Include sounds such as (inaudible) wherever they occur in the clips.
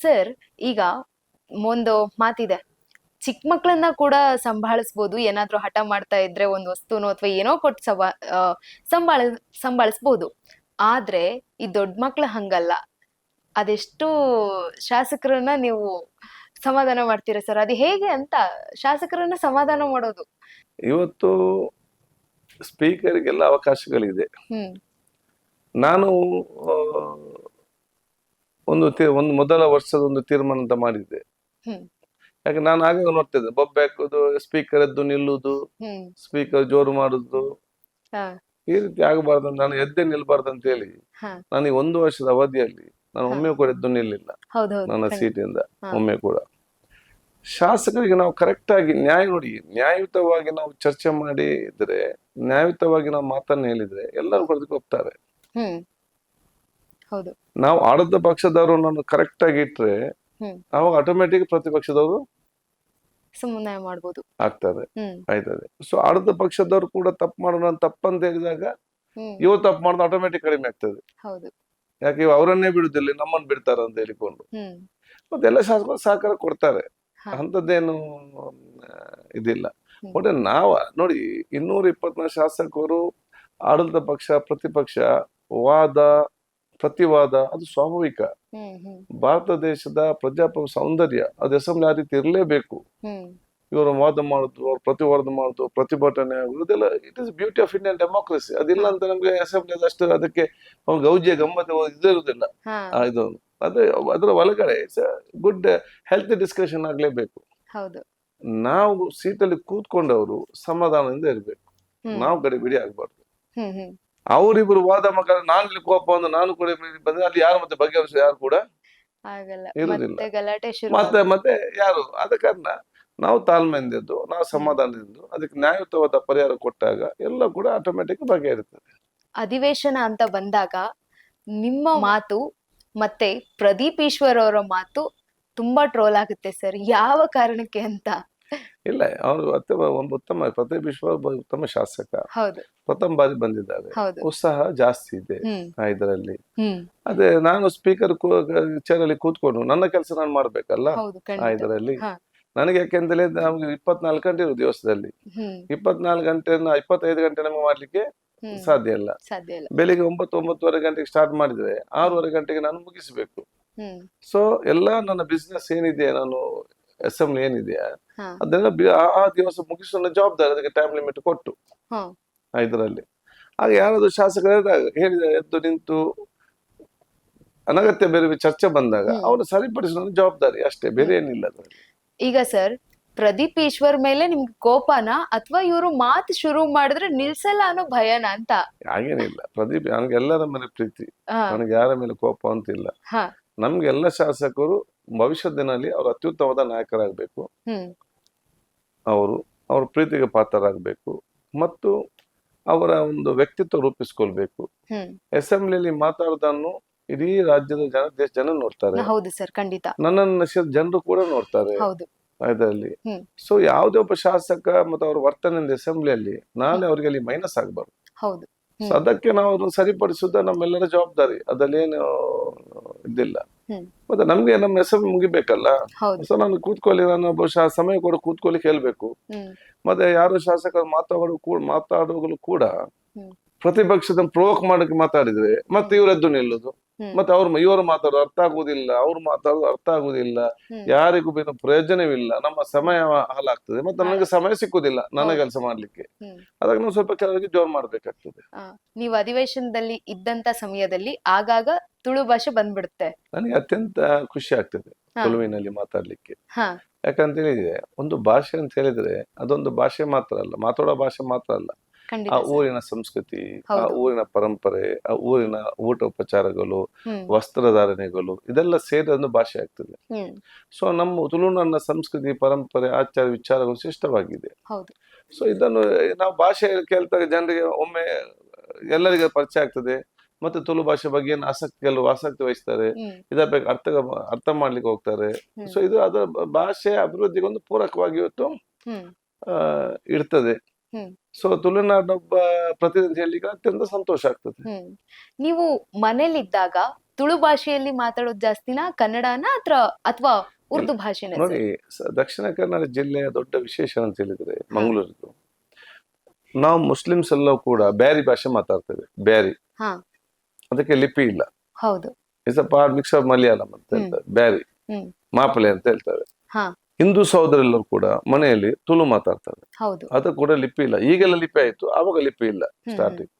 Sir ಈಗ ಒಂದು ಮಾತಿದೆ. ಚಿಕ್ಕ ಮಕ್ಕಳನ್ನ ಕೂಡ ಸಂಭಾಳಿಸ್ಬೋದು ಏನಾದ್ರೂ ಹಠ ಮಾಡ್ತಾ ಇದ್ರೆ ಒಂದು ವಸ್ತುನೋ ಅಥವಾ ಏನೋ ಕೊಟ್ಟು ಸವಾ ಸಂಭಾಳ ಸಂಭಾಳಿಸ್ಬೋದು. ಆದ್ರೆ ಈ ದೊಡ್ಡ ಮಕ್ಳು ಹಂಗಲ್ಲ. ಅದೆಷ್ಟು ಶಾಸಕರನ್ನ ನೀವು ಸಮಾಧಾನ ಮಾಡ್ತೀರಾ ಸರ್ ಅದು ಹೇಗೆ ಅಂತ ಶಾಸಕರನ್ನ ಸಮಾಧಾನ ಮಾಡೋದು. ಇವತ್ತು ಸ್ಪೀಕರ್ಗೆಲ್ಲ ಅವಕಾಶಗಳಿದೆ. ಹ್ಮ್. ನಾನು ಒಂದು ಒಂದು ಮೊದಲ ವರ್ಷದ ಒಂದು ತೀರ್ಮಾನ ಅಂತ ಮಾಡಿದ್ದೆ ಯಾಕೆ ನಾನು ಆಗ ನೋಡ್ತಿದ್ದೆ ಬೊಬ್ಬೆ ಹಾಕೋದು ಸ್ಪೀಕರ್ ಎದ್ದು ನಿಲ್ಲುವುದು ಸ್ಪೀಕರ್ ಜೋರು ಮಾಡುದು. ಈ ರೀತಿ ಆಗಬಾರ್ದು ನಾನು ಎದ್ದೆ ನಿಲ್ಬಾರ್ದು ಅಂತ ಹೇಳಿ. ನನಗೆ ನಾನು ಒಂದು ವರ್ಷದ ಅವಧಿಯಲ್ಲಿ ನಾನು. ಒಮ್ಮೆ ಕೂಡ ಎದ್ದು ನಿಲ್ಲಿಲ್ಲ. ನನ್ನ. ಸೀಟಿಂದ ಒಮ್ಮೆ ಕೂಡ. ಶಾಸಕರಿಗೆ ನಾವು ಕರೆಕ್ಟ್ ಆಗಿ ನ್ಯಾಯ ನೋಡಿ ನ್ಯಾಯಯುತವಾಗಿ ನಾವು ಚರ್ಚೆ ಮಾಡಿ ಇದ್ರೆ ನ್ಯಾಯಯುತವಾಗಿ ನಾವು ಮಾತನ್ನ ಹೇಳಿದ್ರೆ ಎಲ್ಲರೂ ಹೊರದಕ್ಕೆ ಹೋಗ್ತಾರೆ. ನಾವು ಆಡದ ಪಕ್ಷದವರು ಕರೆಕ್ಟ್ ಆಗಿ ಇಟ್ರೆ. ಅವಾಗ ಆಟೋಮೆಟಿಕ್ ಪ್ರತಿಪಕ್ಷದವರು ಸುಮ್ಮನೆ ಮಾಡಬಹುದು ಆಗ್ತಾರೆ ಹ್ಮ್. ಆಯ್ತದೆ. ಸೊ ಆಡದ ಪಕ್ಷದವರು ಕೂಡ ತಪ್ಪು ಮಾಡೋಣ ತಪ್ಪಂತ ಹೇಳಿದಾಗ ಇವ್ ತಪ್ಪು ಮಾಡೋದು ಆಟೋಮೆಟಿಕ್ ಕಡಿಮೆ ಆಗ್ತದೆ. ಹೌದು. ಯಾಕೆ ಇವ್ ಅವರನ್ನೇ ಬಿಡುದಿಲ್ಲ ನಮ್ಮನ್ನ ಬಿಡ್ತಾರ ಅಂತ ಹೇಳಿಕೊಂಡು. ಮತ್ತೆಲ್ಲ ಶಾಸಕರು ಸಹಕಾರ ಕೊಡ್ತಾರೆ. ಅಂತದ್ದೇನು ಇದಿಲ್ಲ. ಒಟ್ಟೆ ನಾವ ನೋಡಿ ಇನ್ನೂರ ಇಪ್ಪತ್ನಾಲ್ಕು ಶಾಸಕರು ಆಡಳಿತ ಪಕ್ಷ ಪ್ರತಿಪಕ್ಷ ವಾದ ಪ್ರತಿವಾದ ಅದು ಸ್ವಾಭಾವಿಕ ಭಾರತ ದೇಶದ ಪ್ರಜಾಪ್ರಭುತ್ವ ಸೌಂದರ್ಯ ಅದು ಅಸೆಂಬ್ಲಿ ಆ ರೀತಿ ಇರಲೇಬೇಕು. ಇವರು ವಾದ ಮಾಡುದು ಅವ್ರು ಪ್ರತಿವಾದ ಮಾಡುದು ಪ್ರತಿಭಟನೆ ಇದೆಲ್ಲ it is beauty of Indian democracy ಅದಿಲ್ಲ ಅಂತ ನಮ್ಗೆ ಅಸೆಂಬ್ಲಿ ಅಷ್ಟು ಅದಕ್ಕೆ ಅವ್ರ ಗೌಜಿಯ ಗಮ್ಮತ್ ಇದು ಆ, ಇದು. ಅದೇ ಅದರ ಒಳಗಡೆ ಇಟ್ಸ್ ಗುಡ್ ಹೆಲ್ತ್ ಡಿಸ್ಕಷನ್ ಆಗ್ಲೇಬೇಕು. ನಾವು ಸೀಟಲ್ಲಿ ಕೂತ್ಕೊಂಡವರು ಸಮಾಧಾನದಿಂದ ಇರಬೇಕು. ನಾವು ಗಡಿಬಿಡಿ ಆಗ್ಬಾರ್ದು. ಅವರಿಬ್ರು ವಾದ ಮಗ ನಾನ್ ಇಲ್ಲಿ ಕೋಪ ಅಂದ್ರೆ ನಾನು ಕೂಡ ಬಂದ್ರೆ ಅಲ್ಲಿ ಯಾರು ಮತ್ತೆ ಬಗೆಹರಿಸ ಯಾರು ಕೂಡ ಮತ್ತೆ ಮತ್ತೆ ಯಾರು? ಆದ ಕಾರಣ ನಾವು ತಾಳ್ಮೆಯಿಂದ ನಾವು ಸಮಾಧಾನದಿಂದ ಅದಕ್ಕೆ ನ್ಯಾಯಯುತವಾದ ಪರಿಹಾರ ಕೊಟ್ಟಾಗ ಎಲ್ಲ ಕೂಡ ಆಟೋಮೆಟಿಕ್ ಬಗೆಹರಿತದೆ ಅಧಿವೇಶನ ಅಂತ ಬಂದಾಗ ನಿಮ್ಮ ಮಾತು ಮತ್ತೆ ಪ್ರದೀಪ್ ಈಶ್ವರ್ ಅವರ ಮಾತು ತುಂಬಾ ಟ್ರೋಲ್ ಆಗುತ್ತೆ ಸರ್. ಯಾವ ಕಾರಣಕ್ಕೆ ಅಂತ? ಇಲ್ಲ ಅವರು ಅತ್ಯಮ ಒಂದು ಉತ್ತಮ ಪ್ರತಿ ವಿಶ್ವ ಉತ್ತಮ ಶಾಸಕ. ಪ್ರಥಮ ಬಾರಿ ಬಂದಿದ್ದಾರೆ. ಉತ್ಸಾಹ ಜಾಸ್ತಿ ಇದೆ ಇದರಲ್ಲಿ. ಅದೇ ನಾನು ಸ್ಪೀಕರ್ ಚೇರ್ ಅಲ್ಲಿ ಕೂತ್ಕೊಂಡು ನನ್ನ ಕೆಲಸ ನಾನು ಮಾಡ್ಬೇಕಲ್ಲ ಇದರಲ್ಲಿ. ನನಗೆ ಯಾಕೆಂದ್ರೆ ನಮ್ಗೆ ಇಪ್ಪತ್ನಾಲ್ಕು ಗಂಟೆ ಇರು ದಿವಸದಲ್ಲಿ. ಇಪ್ಪತ್ನಾಲ್ಕು ಗಂಟೆ ಇಪ್ಪತ್ತೈದು ಗಂಟೆ ನಮಗೆ ಮಾಡ್ಲಿಕ್ಕೆ ಸಾಧ್ಯ ಇಲ್ಲ. ಬೆಳಿಗ್ಗೆ ಒಂಬತ್ತು ಒಂಬತ್ತುವರೆ ಗಂಟೆಗೆ ಸ್ಟಾರ್ಟ್ ಮಾಡಿದ್ರೆ ಆರೂವರೆ ಗಂಟೆಗೆ ನಾನು ಮುಗಿಸಬೇಕು. ಸೊ ಎಲ್ಲ ನನ್ನ ಬಿಸ್ನೆಸ್ ಏನಿದೆ ನಾನು ಅಸೆಂಬ್ಲಿ ಏನಿದೆಯಾ? ಅದೆಲ್ಲ ಆ- ದಿವಸ ಮುಗಿಸೋ ಜವಾಬ್ದಾರಿ ಅದಕ್ಕೆ ಟೈಮ್ ಲಿಮಿಟ್ ಕೊಟ್ಟು. ಇದರಲ್ಲಿ. ಆಗ ಯಾರಾದ್ರೂ ಶಾಸಕರು ಹೇಳಿದ ಎದ್ದು ನಿಂತು ಅನಗತ್ಯ ಬೇರೆ ಚರ್ಚೆ ಬಂದಾಗ. ಅವರು ಸರಿಪಡಿಸೋ ಜವಾಬ್ದಾರಿ ಅಷ್ಟೇ ಬೇರೆ ಏನಿಲ್ಲ ಈಗ ಸರ್ ಪ್ರದೀಪ್ ಈಶ್ವರ್ ಮೇಲೆ ನಿಮ್ಗೆ ಕೋಪನಾ? ಅಥವಾ ಇವರು ಮಾತು ಶುರು ಮಾಡಿದ್ರೆ ನಿಲ್ಸಲ್ಲ ಅನ್ನೋ ಭಯನ ಅಂತ? ಹಾಗೇನಿಲ್ಲ ಪ್ರದೀಪ್ ನನಗೆ ಎಲ್ಲರ ಮೇಲೆ ಪ್ರೀತಿ. ನನಗೆ ಯಾರ ಮೇಲೆ ಕೋಪ ಅಂತಿಲ್ಲ. ಇಲ್ಲ ನಮ್ಗೆ ಎಲ್ಲ ಶಾಸಕರು ಭವಿಷ್ಯದ ದಿನದಲ್ಲಿ ಅವರು ಅತ್ಯುತ್ತಮವಾದ ನಾಯಕರಾಗಬೇಕು. ಅವರು ಅವ್ರ ಪ್ರೀತಿಗೆ ಪಾತ್ರರಾಗಬೇಕು ಮತ್ತು ಅವರ ಒಂದು ವ್ಯಕ್ತಿತ್ವ ರೂಪಿಸ್ಕೊಳ್ಬೇಕು. ಅಸೆಂಬ್ಲಿಯಲ್ಲಿ ಮಾತಾಡೋದನ್ನು ಇಡೀ ರಾಜ್ಯದ ಜನ ದೇಶ ಜನ ನೋಡ್ತಾರೆ. ಹೌದು ಸರ್ ಖಂಡಿತ. ನನ್ನನ್ನು ನಶಿದ ಜನರು ಕೂಡ ನೋಡ್ತಾರೆ. ಇದರಲ್ಲಿ. ಸೊ ಯಾವುದೇ ಒಬ್ಬ ಶಾಸಕ ಮತ್ತು ಅವ್ರ ವರ್ತನೆ ಅಸೆಂಬ್ಲಿಯಲ್ಲಿ ನಾಳೆ ಅವ್ರಿಗೆ ಅಲ್ಲಿ ಮೈನಸ್ ಆಗಬಾರ್ದು. ಹೌದು. ಸೊ ಅದಕ್ಕೆ ನಾವು ಅದನ್ನು ಸರಿಪಡಿಸುದ ನಮ್ಮೆಲ್ಲರ ಜವಾಬ್ದಾರಿ. ಅದಲ್ಲೇನು ಇದಿಲ್ಲ. ಮತ್ತೆ ನಮ್ಗೆ ನಮ್ಮ ಹೆಸರು ಮುಗಿಬೇಕಲ್ಲ? ಸೊ ನಾನು ಕೂತ್ಕೊಳ್ಳಿ ನಾನು ಬಹುಶಃ ಸಮಯ ಕೂಡ ಕೂತ್ಕೊಳ್ಳಿ ಕೇಳ್ಬೇಕು. ಮತ್ತೆ ಯಾರು ಶಾಸಕರು ಮಾತಾಡೋ ಕೂಡ ಮಾತಾಡುವಾಗಲೂ ಕೂಡ. ಪ್ರತಿಪಕ್ಷದ ಪ್ರೋವೋಕ್ ಮಾಡಕ್ಕೆ ಮಾತಾಡಿದ್ರೆ ಮತ್ತೆ ಇವರದ್ದು ನಿಲ್ಲುದು. ಮತ್ತೆ ಅವ್ರ ಇವರು ಮಾತಾಡೋದು ಅರ್ಥ ಆಗುದಿಲ್ಲ ಅವ್ರು ಮಾತಾಡೋದು ಅರ್ಥ ಆಗುದಿಲ್ಲ ಯಾರಿಗೂ ಏನು ಪ್ರಯೋಜನವಿಲ್ಲ. ನಮ್ಮ ಸಮಯ ಹಾಳಾಗ್ತದೆ. ಮತ್ತೆ ನನಗೆ ಸಮಯ ಸಿಕ್ಕುದಿಲ್ಲ ನನ್ನ ಕೆಲಸ ಮಾಡ್ಲಿಕ್ಕೆ. ಅದಕ್ಕೆ ನಾವು ಸ್ವಲ್ಪ ಕೆಲವರಿಗೆ ಜೋರ್ ಮಾಡ್ಬೇಕಾಗ್ತದೆ. ನೀವು ಅಧಿವೇಶನದಲ್ಲಿ ಇದ್ದಂತ ಸಮಯದಲ್ಲಿ ಆಗಾಗ ತುಳು ಭಾಷೆ ಬಂದ್ಬಿಡುತ್ತೆ. ನನಗೆ ಅತ್ಯಂತ ಖುಷಿ ಆಗ್ತದೆ. ತುಳುವಿನಲ್ಲಿ ಮಾತಾಡ್ಲಿಕ್ಕೆ. ಯಾಕಂತ ಹೇಳಿದ್ರೆ ಒಂದು ಭಾಷೆ ಅಂತ ಹೇಳಿದ್ರೆ ಅದೊಂದು ಭಾಷೆ ಮಾತ್ರ ಅಲ್ಲ ಮಾತಾಡೋ ಭಾಷೆ ಮಾತ್ರ ಅಲ್ಲ. ಆ ಊರಿನ ಸಂಸ್ಕೃತಿ ಆ ಊರಿನ ಪರಂಪರೆ ಆ ಊರಿನ ಊಟ ಉಪಚಾರಗಳು ಹ್ಮ್. ವಸ್ತ್ರಧಾರಣೆಗಳು ಇದೆಲ್ಲ ಸೇರಿ ಒಂದು ಭಾಷೆ ಆಗ್ತದೆ. ಸೊ ನಮ್ಮ ತುಳುನಾಡಿನ ಸಂಸ್ಕೃತಿ ಪರಂಪರೆ ಆಚಾರ ವಿಚಾರಗಳು ಶ್ರೇಷ್ಠವಾಗಿದೆ ಹೌದು. ಸೊ ಇದನ್ನು ನಾವು ಭಾಷೆ ಕೇಳ್ತಾ ಜನರಿಗೆ ಒಮ್ಮೆ ಎಲ್ಲರಿಗೆ ಪರಿಚಯ ಆಗ್ತದೆ. ಮತ್ತೆ ತುಳು ಭಾಷೆ ಬಗ್ಗೆ ಏನು ಆಸಕ್ತಿ ಕೆಲವು ಆಸಕ್ತಿ ವಹಿಸ್ತಾರೆ. ಇದರ ಬಗ್ಗೆ ಅರ್ಥ ಅರ್ಥ ಮಾಡ್ಲಿಕ್ಕೆ ಹೋಗ್ತಾರೆ. ಸೊ ಇದು ಅದರ ಭಾಷೆ ಅಭಿವೃದ್ಧಿಗೆ ಒಂದು ಪೂರಕವಾಗಿ ಇವತ್ತು ಇರ್ತದೆ. ಸೊ ತುಳುನಾಡಿನೊಬ್ಬ ಪ್ರತಿನಿಧಿ ಹೇಳಲಿಕ್ಕೆ ಅತ್ಯಂತ ಸಂತೋಷ ಆಗ್ತದೆ. ಹ್ಮ್. ನೀವು ಮನೇಲಿದ್ದಾಗ ತುಳು ಭಾಷೆಯಲ್ಲಿ ಮಾತಾಡೋದು ಜಾಸ್ತಿನಾ ಕನ್ನಡನ ಅಥವಾ ಅಥವಾ ಉರ್ದು ಭಾಷೆನ ನೋಡಿ ಸ- ದಕ್ಷಿಣ ಕನ್ನಡ ಜಿಲ್ಲೆಯ ದೊಡ್ಡ ವಿಶೇಷ ಅಂತ ಹೇಳಿದ್ರೆ ಮಂಗಳೂರಿದ್ದು. ನಾವು ಮುಸ್ಲಿಮ್ಸ್ ಎಲ್ಲ ಕೂಡ ಬ್ಯಾರಿ ಭಾಷೆ ಮಾತಾಡ್ತೇವೆ ಬ್ಯಾರಿ. ಹಾ. ಅದಕ್ಕೆ ಲಿಪಿ ಇಲ್ಲ. ಹೌದು. It's a part mix of Malayalam ಅಂತ ಹೇಳ್ತಾರೆ ಬ್ಯಾರಿ. ಹ್ಮ್. ಮಾಪಲೆ ಅಂತ ಹೇಳ್ತಾರೆ. ಹಾ. ಹಿಂದೂ ಸಹೋದರೆಲ್ಲರೂ ಕೂಡ ಮನೆಯಲ್ಲಿ ತುಳು ಮಾತಾಡ್ತಾರೆ. ಅದು ಕೂಡ ಲಿಪಿ ಇಲ್ಲ. ಈಗೆಲ್ಲ ಲಿಪಿ ಆಯ್ತು. ಆವಾಗ ಲಿಪಿ ಇಲ್ಲ ಸ್ಟಾರ್ಟಿಂಗ್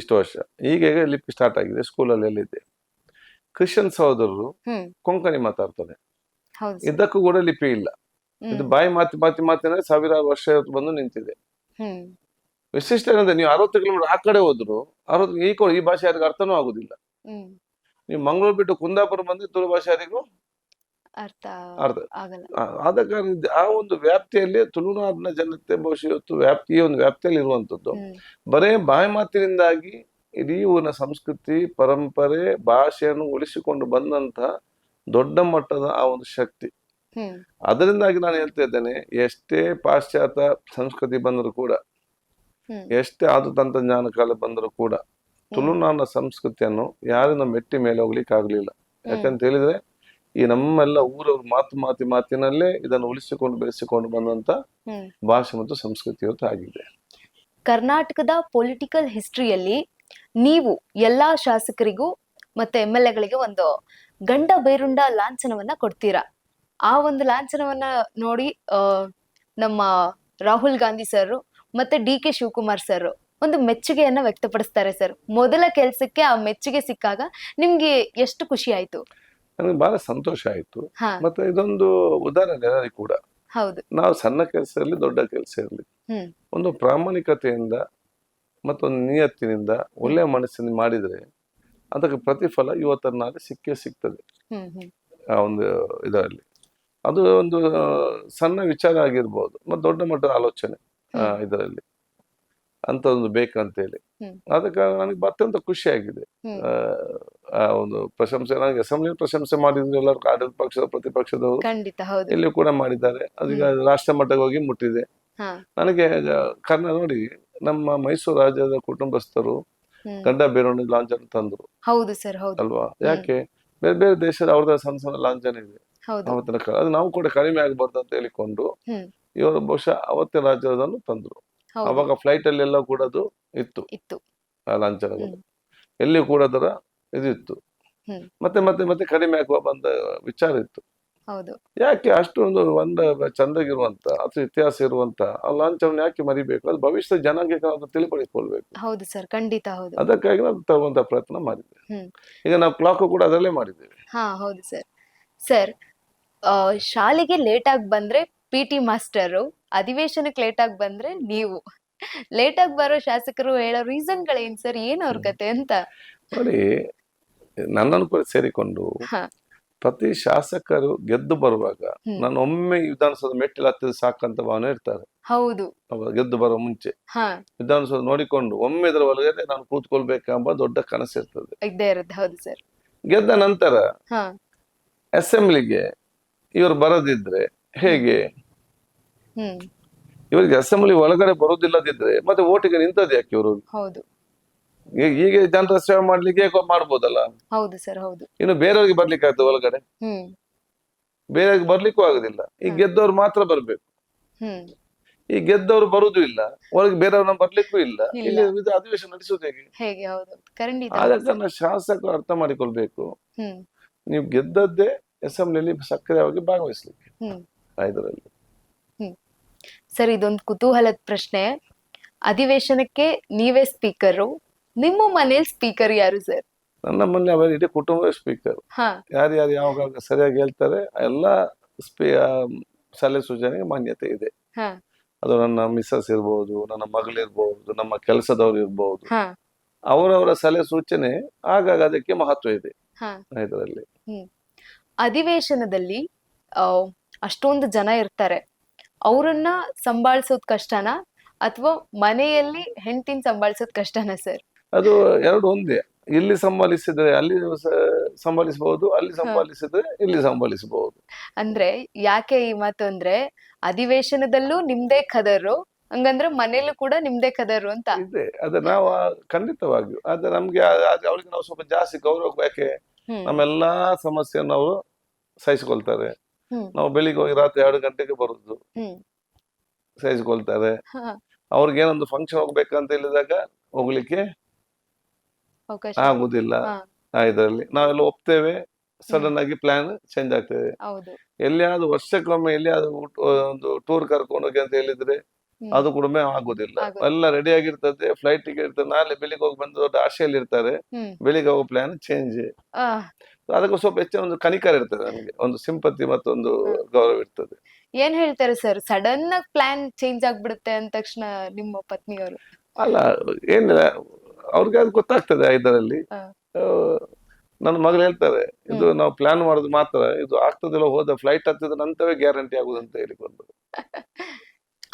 ಇಷ್ಟು ವರ್ಷ. ಈಗ ಲಿಪಿ ಸ್ಟಾರ್ಟ್ ಆಗಿದೆ. ಸ್ಕೂಲಲ್ಲಿ ಎಲ್ಲಿದೆ? ಕ್ರಿಶ್ಚಿಯನ್ ಸಹೋದರರು ಕೊಂಕಣಿ ಮಾತಾಡ್ತಾರೆ. ಇದಕ್ಕೂ ಕೂಡ ಲಿಪಿ ಇಲ್ಲ. ಇದು ಬಾಯಿ ಮಾತಿ ಮಾತಿ ಅಂದ್ರೆ ಸಾವಿರಾರು ವರ್ಷ ಬಂದು ನಿಂತಿದೆ. ವಿಶಿಷ್ಟ ಏನಂದ್ರೆ ನೀವು ಅರವತ್ತು ಕಿಲೋಮೀಟರ್ ಆ ಕಡೆ ಹೋದ್ರು ಅರವತ್ತು ಈ ಕಡೆ ಈ ಭಾಷೆ ಯಾರಿಗೂ ಅರ್ಥನೂ ಆಗುದಿಲ್ಲ. ನೀವು ಮಂಗಳೂರು ಬಿಟ್ಟು ಕುಂದಾಪುರ ಬಂದ್ರೆ ತುಳು ಭಾಷೆ ಯಾರಿಗೂ ಅರ್ಥ ಆಗಲ್ಲ. ಆದ ಕಾರಣ ಆ ಒಂದು ವ್ಯಾಪ್ತಿಯಲ್ಲಿ ತುಳುನಾಡಿನ ಜನತೆ ಬಹುಶಃ ಇವತ್ತು ವ್ಯಾಪ್ತಿ ಈ ಒಂದು ವ್ಯಾಪ್ತಿಯಲ್ಲಿ ಇರುವಂತದ್ದು ಬರೇ ಬಾಯಿ ಮಾತಿನಿಂದಾಗಿ ಇಡೀ ಊರಿನ ಸಂಸ್ಕೃತಿ ಪರಂಪರೆ ಭಾಷೆಯನ್ನು ಉಳಿಸಿಕೊಂಡು ಬಂದಂತಹ ದೊಡ್ಡ ಮಟ್ಟದ ಆ ಒಂದು ಶಕ್ತಿ. ಅದರಿಂದಾಗಿ ನಾನು ಹೇಳ್ತಾ ಇದ್ದೇನೆ ಎಷ್ಟೇ ಪಾಶ್ಚಾತ್ಯ ಸಂಸ್ಕೃತಿ ಬಂದರೂ ಕೂಡ ಎಷ್ಟೇ ಆದು ತಂತ್ರಜ್ಞಾನ ಕಾಲ ಬಂದರೂ ಕೂಡ ತುಳುನಾಡಿನ ಸಂಸ್ಕೃತಿಯನ್ನು ಯಾರಿನ ಮೆಟ್ಟಿ ಮೇಲೆ ಹೋಗ್ಲಿಕ್ಕೆ ಆಗ್ಲಿಲ್ಲ ಯಾಕಂತ ಹೇಳಿದ್ರೆ ಈ ನಮ್ಮೆಲ್ಲ ಊರವ್ರ ಮಾತು ಮಾತಿ ಮಾತಿನಲ್ಲೇ ಇದನ್ನು ಉಳಿಸಿಕೊಂಡು ಬೆಳೆಸಿಕೊಂಡು ಬಂದಂತ ಭಾಷೆ ಮತ್ತು ಸಂಸ್ಕೃತಿ ಇವತ್ತು ಆಗಿದೆ. ಕರ್ನಾಟಕದ ಪೊಲಿಟಿಕಲ್ ಹಿಸ್ಟ್ರಿಯಲ್ಲಿ ನೀವು ಎಲ್ಲಾ ಶಾಸಕರಿಗೂ ಮತ್ತೆ ಎಂ ಎಲ್ ಎಗಳಿಗೆ ಒಂದು ಗಂಡ ಬೈರುಂಡ ಲಾಂಛನವನ್ನ ಕೊಡ್ತೀರಾ? ಆ ಒಂದು ಲಾಂಛನವನ್ನ ನೋಡಿ ನಮ್ಮ ರಾಹುಲ್ ಗಾಂಧಿ ಸರ್ ಮತ್ತೆ ಡಿ ಕೆ ಶಿವಕುಮಾರ್ ಸರ್ ಒಂದು ಮೆಚ್ಚುಗೆಯನ್ನ ವ್ಯಕ್ತಪಡಿಸ್ತಾರೆ ಸರ್. ಮೊದಲ ಕೆಲ್ಸಕ್ಕೆ ಆ ಮೆಚ್ಚುಗೆ ಸಿಕ್ಕಾಗ ನಿಮ್ಗೆ ಎಷ್ಟು ಖುಷಿ ಆಯ್ತು? ನನಗೆ ಬಹಳ ಸಂತೋಷ ಆಯ್ತು. ಮತ್ತೆ ಇದೊಂದು ಉದಾಹರಣೆ ನನಗೆ ಕೂಡ. ನಾವು ಸಣ್ಣ ಕೆಲಸ ಇರಲಿ ದೊಡ್ಡ ಕೆಲಸ ಇರಲಿ. ಒಂದು ಪ್ರಾಮಾಣಿಕತೆಯಿಂದ ಮತ್ತೊಂದು ನಿಯತ್ತಿನಿಂದ ಒಳ್ಳೆಯ ಮನಸ್ಸಿನ ಮಾಡಿದ್ರೆ ಅದಕ್ಕೆ ಪ್ರತಿಫಲ ಇವತ್ತರ ನಾಳೆ ಸಿಕ್ಕೇ ಸಿಗ್ತದೆ. ಆ ಒಂದು ಇದರಲ್ಲಿ. ಅದು ಒಂದು ಸಣ್ಣ ವಿಚಾರ ಆಗಿರ್ಬೋದು ಮತ್ತು ದೊಡ್ಡ ಮಟ್ಟದ ಆಲೋಚನೆ ಇದರಲ್ಲಿ. ಅಂತ ಒಂದು ಬೇಕಂತೇಳಿ. ಹೇಳಿ ಆದ ಕಾರಣ ನನಗೆ ಅತ್ಯಂತ ಖುಷಿಯಾಗಿದೆ. ಆಗಿದೆ ಒಂದು ಪ್ರಶಂಸೆ ನನಗೆ ಅಸೆಂಬ್ಲಿ ಪ್ರಶಂಸೆ ಮಾಡಿದ್ರು ಎಲ್ಲರೂ ಆಡಳಿತ ಪಕ್ಷದ ಪ್ರತಿಪಕ್ಷದವರು. ಖಂಡಿತ ಹೌದು. ಇಲ್ಲಿ ಕೂಡ ಮಾಡಿದ್ದಾರೆ. ಅದೀಗ ರಾಷ್ಟ್ರ ಮಟ್ಟಕ್ಕೆ ಹೋಗಿ ಮುಟ್ಟಿದೆ. ನನಗೆ ಕಾರಣ ಕರ್ನಾ ನೋಡಿ ನಮ್ಮ ಮೈಸೂರು ರಾಜ್ಯದ ಕುಟುಂಬಸ್ಥರು ಗಂಡ ಬೇರೊಂದು ಲಾಂಛನ ತಂದ್ರು. ಹೌದು ಸರ್ ಹೌದು. ಅಲ್ವಾ? ಯಾಕೆ? ಬೇರೆ ಬೇರೆ ದೇಶದ ಅವ್ರದ ಸಣ್ಣ ಸಣ್ಣ ಲಾಂಛನ ಇದೆ. ಅದು ನಾವು ಕೂಡ ಕಡಿಮೆ ಆಗಬಾರ್ದು ಅಂತ ಹೇಳಿಕೊಂಡು ಇವರು ಬಹುಶಃ ಅವತ್ತಿನ ರಾಜ್ಯದನ್ನು ತಂದ್ರು. ಅವಾಗ ಫ್ಲೈಟ್ ಅಲ್ಲಿ ಎಲ್ಲ ಕೂಡ ಅದು ಇತ್ತು. ಲಾಂಛನಗಳು. ಎಲ್ಲಿ ಕೂಡ ಅದರ ಇದಿತ್ತು. ಮತ್ತೆ ಮತ್ತೆ ಮತ್ತೆ ಕಡಿಮೆ ಆಗುವ ಬಂದ ವಿಚಾರ ಇತ್ತು. ಹೌದು. ಯಾಕೆ ಅಷ್ಟೊಂದು ಒಂದ ಚಂದಾಗಿರುವಂತ ಅಥವಾ ಇತಿಹಾಸ ಇರುವಂತ ಆ ಯಾಕೆ ಮರಿಬೇಕು? ಅದು ಭವಿಷ್ಯದ ಜನಾಂಗಕ್ಕೆ ನಾವು ಅದನ್ನ ಹೌದು ಸರ್ ಖಂಡಿತ ಹೌದು. ಅದಕ್ಕಾಗಿ ನಾವು ತರುವಂತ ಪ್ರಯತ್ನ ಮಾಡಿದ್ದೇವೆ. ಈಗ ನಾವು ಕ್ಲಾಕ್ ಕೂಡ ಅದರಲ್ಲೇ ಮಾಡಿದ್ದೇವೆ. ಹಾ ಹೌದು ಸರ್. ಸರ್ ಶಾಲೆಗೆ ಲೇಟ್ ಆಗಿ ಬಂದ್ರೆ ಪಿ ಟಿ ಮಾಸ್ಟರು ಅಧಿವೇಶನಕ್ಕೆ ಲೇಟ್ ಆಗಿ ಬಂದ್ರೆ ನೀವು. ಲೇಟ್ ಆಗಿ ಬರೋ ಶಾಸಕರು ಹೇಳೋ ರೀಸನ್ಗಳೇನು ಸರ್? ಏನು ಅವ್ರ ಕತೆ ಅಂತ? ನೋಡಿ ನನ್ನನ್ನು ಕೂಡ ಸೇರಿಕೊಂಡು ಪ್ರತಿ ಶಾಸಕರು ಗೆದ್ದು ಬರುವಾಗ. ನಾನು ಒಮ್ಮೆ ವಿಧಾನಸೌಧ ಮೆಟ್ಟಿಲು ಹತ್ತಿದ ಸಾಕಂತ ಭಾವನೆ ಇರ್ತಾರೆ. ಹೌದು. ಗೆದ್ದು ಬರೋ ಮುಂಚೆ. ವಿಧಾನಸೌಧ ನೋಡಿಕೊಂಡು ಒಮ್ಮೆ ಇದರ ಒಳಗಡೆ ನಾನು ಕೂತ್ಕೊಳ್ಬೇಕೆಂಬ ದೊಡ್ಡ ಕನಸು ಇರ್ತದೆ. ಇರುತ್ತೆ ಹೌದು ಸರ್. ಗೆದ್ದ ನಂತರ ಅಸೆಂಬ್ಲಿಗೆ ಇವರು ಬರದಿದ್ರೆ ಹೇಗೆ? ಇವರಿಗೆ ಅಸೆಂಬ್ಲಿ ಒಳಗಡೆ ಬರೋದಿಲ್ಲದಿದ್ರೆ ಮತ್ತೆ ಓಟಿಗೆ ನಿಂತದ್ದು ಯಾಕೆ ಇವರು? ಹೀಗೆ ಜನರ ಸೇವೆ ಮಾಡ್ಲಿಕ್ಕೆ ಮಾಡ್ಬೋದಲ್ಲ. ಹೌದು ಸರ್ ಹೌದು. ಇನ್ನು ಬೇರೆಯವ್ರಿಗೆ ಬರ್ಲಿಕ್ಕೆ ಆಗ್ತದೆ ಒಳಗಡೆ ಬೇರೆಯವ್ರಿಗೆ ಬರ್ಲಿಕ್ಕೂ ಆಗುದಿಲ್ಲ. ಈ ಗೆದ್ದವ್ರು ಮಾತ್ರ ಬರ್ಬೇಕು. ಈ ಗೆದ್ದವರು ಬರುದು ಇಲ್ಲ ಒಳಗೆ ಬೇರೆಯವ್ರನ್ನ ಬರ್ಲಿಕ್ಕೂ ಇಲ್ಲ. ಇಲ್ಲ. ಅಧಿವೇಶನ ನಡೆಸೋದು ಹೇಗೆ? ಆದ. ಕಾರಣ ಶಾಸಕರು ಅರ್ಥ ಮಾಡಿಕೊಳ್ಬೇಕು. ನೀವು ಗೆದ್ದದ್ದೇ ಅಸೆಂಬ್ಲಿಯಲ್ಲಿ ಸಕ್ರಿಯವಾಗಿ ಭಾಗವಹಿಸ್ಲಿಕ್ಕೆ. ಹ್ಮ್. ಇದರಲ್ಲಿ ಸರ್ ಇದೊಂದು ಕುತೂಹಲದ ಪ್ರಶ್ನೆ. ಅಧಿವೇಶನಕ್ಕೆ ನೀವೇ ಸ್ಪೀಕರು ನಿಮ್ಮ ಮನೇಲಿ ಸ್ಪೀಕರ್ ಯಾರು ಸರ್ ನನ್ನ ಮನೆ ಅವರ ಇಡೀ ಕುಟುಂಬ ಸ್ಪೀಕರ್ ಯಾರು ಯಾರು ಯಾವಾಗ ಸರಿಯಾಗಿ ಹೇಳ್ತಾರೆ ಎಲ್ಲ ಸಲಹೆ ಸೂಚನೆಗೆ ಮಾನ್ಯತೆ ಇದೆ. ಅದು ನನ್ನ ಮಿಸ್ಸಸ್ ಇರ್ಬಹುದು ನನ್ನ ಮಗಳಿರ್ಬಹುದು ನಮ್ಮ ಕೆಲಸದವ್ರು ಇರ್ಬಹುದು ಅವರವರ ಸಲಹೆ ಸೂಚನೆ ಆಗಾಗ ಅದಕ್ಕೆ ಮಹತ್ವ ಇದೆ. ಇದರಲ್ಲಿ. ಅಧಿವೇಶನದಲ್ಲಿ ಅಷ್ಟೊಂದು ಜನ ಇರ್ತಾರೆ. ಅವರನ್ನ ಸಂಭಾಳಿಸೋದ್ ಕಷ್ಟನಾ? ಅಥವಾ ಮನೆಯಲ್ಲಿ ಹೆಂಡತಿನ ಸಂಭಾಳಿಸೋದ್ ಕಷ್ಟನಾ ಸರ್ ಅದು ಎರಡು ಒಂದೇ. ಇಲ್ಲಿ ಸಂಬಾಲಿಸಿದ್ರೆ ಅಲ್ಲಿ ಸಂಬಾಲಿಸಬಹುದು ಸಂಭಾಲಿಸಬಹುದು ಅಲ್ಲಿ ಸಂಭಾಲಿಸಿದ್ರೆ ಇಲ್ಲಿ ಸಂಭಾಲಿಸಬಹುದು. ಅಂದ್ರೆ ಯಾಕೆ ಈ ಮಾತು ಅಂದ್ರೆ ಅಧಿವೇಶನದಲ್ಲೂ ನಿಮ್ದೇ ಕದರು ಹಂಗಂದ್ರೆ ಮನೇಲೂ ಕೂಡ ನಿಮ್ದೇ ಕದರು ಅಂತ. ಇದೆ. ಅದು ನಾವು ಖಂಡಿತವಾಗಿಯೂ. ಅದ ನಮ್ಗೆ ಅವ್ರಿಗೆ ಅವಳಿಗೆ ನಾವು ಸ್ವಲ್ಪ ಜಾಸ್ತಿ ಗೌರವ ಯಾಕೆ? ನಮ್ಮೆಲ್ಲಾ ಸಮಸ್ಯೆಯನ್ನು ಅವರು ಸಹಿಸಿಕೊಳ್ತಾರೆ. ನಾವು ಬೆಳಿಗ್ಗೆ ಹೋಗಿ ರಾತ್ರಿ ಎರಡು ಗಂಟೆಗೆ ಬರುದು. ಸಹಿಸಿಕೊಳ್ತಾರೆ. ಅವ್ರಿಗೆ ಏನೊಂದು ಫಂಕ್ಷನ್ ಹೋಗ್ಬೇಕಂತ ಹೇಳಿದಾಗ ಹೋಗ್ಲಿಕ್ಕೆ ಅವಕಾಶ ಆಗುದಿಲ್ಲ. ಇದರಲ್ಲಿ. ನಾವೆಲ್ಲ ಒಪ್ತೇವೆ. ಸಡನ್ ಆಗಿ ಪ್ಲಾನ್ ಚೇಂಜ್ ಆಗ್ತದೆ. ಎಲ್ಲಿಯಾದ್ರೂ ವರ್ಷಕ್ಕೊಮ್ಮೆ ಎಲ್ಲಿಯಾದ್ರೂ ಒಂದು ಟೂರ್ ಕರ್ಕೊಂಡು ಹೋಗಿ ಅಂತ ಹೇಳಿದ್ರೆ ಅದು ಕೂಡ ಆಗುದಿಲ್ಲ. ಆಗುದಿಲ್ಲ. ಎಲ್ಲ ರೆಡಿ ಆಗಿರ್ತದೆ ಫ್ಲೈಟ್ ಟಿಕೆಟ್ ಇರ್ತದೆ. ನಾಳೆ ಬೆಳಿಗ್ಗೆ ಹೋಗಿ ಬಂದು ದೊಡ್ಡ ಆಶೆಯಲ್ಲಿ ಇರ್ತಾರೆ. ಬೆಳಿಗ್ಗೆ ಹೋಗೋ ಪ್ಲಾನ್ ಚೇಂಜ್ ಅದಕ್ಕೂ ಅದಕ್ಕೆ ಸ್ವಲ್ಪ ಹೆಚ್ಚಿನ ಒಂದು ಕನಿಕರ ಇರ್ತದೆ ನಮಗೆ. ಒಂದು ಸಿಂಪತಿ ಮತ್ತೊಂದು ಗೌರವ ಇರ್ತದೆ. ಏನ್ ಹೇಳ್ತಾರೆ ಸರ್ ಸಡನ್ ಆಗಿ ಪ್ಲಾನ್ ಚೇಂಜ್ ಆಗ್ಬಿಡುತ್ತೆ ಅಂದ ತಕ್ಷಣ ನಿಮ್ಮ ಪತ್ನಿಯವರು. ಅಲ್ಲ ಏನಿಲ್ಲ. ಅವ್ರಿಗೆ ಅದು ಗೊತ್ತಾಗ್ತದೆ. ಆ, ನನ್ನ ಮಗಳು ಹೇಳ್ತಾರೆ ಇದು ನಾವು ಪ್ಲಾನ್ ಮಾಡೋದು ಮಾತ್ರ ಇದು ಆಗ್ತದಿಲ್ಲ ಹೋದ ಫ್ಲೈಟ್ ಹತ್ತಿದ ನಂತರವೇ ಗ್ಯಾರಂಟಿ ಆಗುದು ಅಂತ ಹೇಳಿಕೊಂಡು (laughs)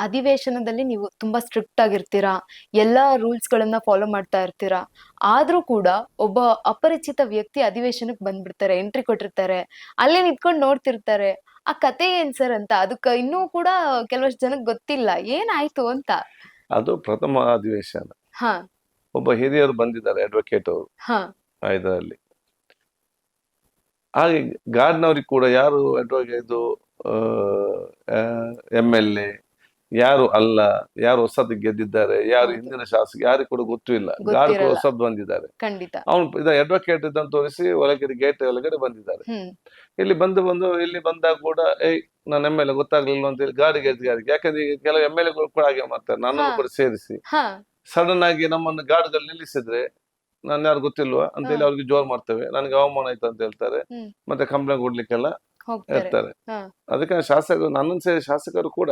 ಅಧಿವೇಶನದಲ್ಲಿ ನೀವು ತುಂಬಾ ಸ್ಟ್ರಿಕ್ಟ್ ಆಗಿರ್ತೀರಾ ಎಲ್ಲಾ ರೂಲ್ಸ್ ಗಳನ್ನ ಫಾಲೋ ಮಾಡ್ತಾ ಇರ್ತೀರಾ ಆದ್ರೂ ಕೂಡ ಒಬ್ಬ ಅಪರಿಚಿತ ವ್ಯಕ್ತಿ ಅಧಿವೇಶನಕ್ಕೆ ಬಂದ್ಬಿಡ್ತಾರೆ ಎಂಟ್ರಿ ಕೊಟ್ಟಿರ್ತಾರೆ ಅಲ್ಲೇ ನಿಂತ್ಕೊಂಡು ನೋಡ್ತಿರ್ತಾರೆ ಆ ಕತೆ ಏನ್ ಸರ್ ಅಂತ ಅದಕ್ಕೆ ಇನ್ನೂ ಕೂಡ ಕೆಲವಷ್ಟು ಜನಕ್ಕೆ ಗೊತ್ತಿಲ್ಲ ಏನಾಯ್ತು ಅಂತ? ಅದು ಪ್ರಥಮ ಅಧಿವೇಶನ. ಹಾ. ಒಬ್ಬ ಹಿರಿಯರು ಬಂದಿದ್ದಾರೆ ಅಡ್ವೊಕೇಟ್ ಅವರು. ಇದರಲ್ಲಿ. ಹಾಗೆ ಗಾರ್ಡ್ನವ್ರಿಗೆ ಕೂಡ ಯಾರು ಅಡ್ವೊಕೇಟ್ ಇದು ಎಂ ಎಲ್ ಎ ಯಾರು ಅಲ್ಲ ಯಾರು ಹೊಸದು ಗೆದ್ದಿದ್ದಾರೆ ಯಾರು ಹಿಂದಿನ ಶಾಸಕ ಯಾರಿಗೂ ಕೂಡ ಗೊತ್ತಿಲ್ಲ ಗಾರ್ಡ್ ಕೂಡ ಗೊತ್ತಿರಲ್ಲ. ಹೊಸದು ಬಂದಿದ್ದಾರೆ. ಅವನು ಇದ ಅಡ್ವೊಕೇಟ್ ಇದ್ದಂತ ತೋರಿಸಿ ಒಳಗಡೆ ಗೇಟ್ ಒಳಗಡೆ ಬಂದಿದ್ದಾರೆ. ಇಲ್ಲಿ ಬಂದು ಬಂದು ಇಲ್ಲಿ ಬಂದಾಗ ಕೂಡ ಏಯ್ ನಾನು ಎಂ ಎಲ್ ಎ ಗೊತ್ತಾಗ್ಲಿಲ್ಲ ಅಂತ ಹೇಳಿ ಗಾಡಿ ಗಾಡಿ ಯಾಕಂದ್ರೆ ಕೆಲವು ಎಂ ಎಲ್ ಎಗಳು ಕೂಡ ಹಾಗೆ ಮಾಡ್ತಾರೆ. ನನ್ನನ್ನು. ಕೂಡ ಸೇರಿಸಿ. ಸಡನ್ ಆಗಿ ನಮ್ಮನ್ನು ಗಾರ್ಡ್ಗಳು ನಿಲ್ಲಿಸಿದ್ರೆ ನಾನು ಯಾರು ಗೊತ್ತಿಲ್ವಾ? ಅಂತ ಹೇಳಿ. ಅವ್ರಿಗೆ ಜೋರ್ ಮಾಡ್ತೇವೆ. ನನಗೆ ಅವಮಾನ ಆಯ್ತು ಅಂತ ಹೇಳ್ತಾರೆ. ಮತ್ತೆ ಕಂಪ್ಲೇಂಟ್ ಕೊಡ್ಲಿಕ್ಕೆಲ್ಲ ಇರ್ತಾರೆ. ಅದಕ್ಕೆ ಶಾಸಕರು ನನ್ನ ಸೇರಿ ಶಾಸಕರು ಕೂಡ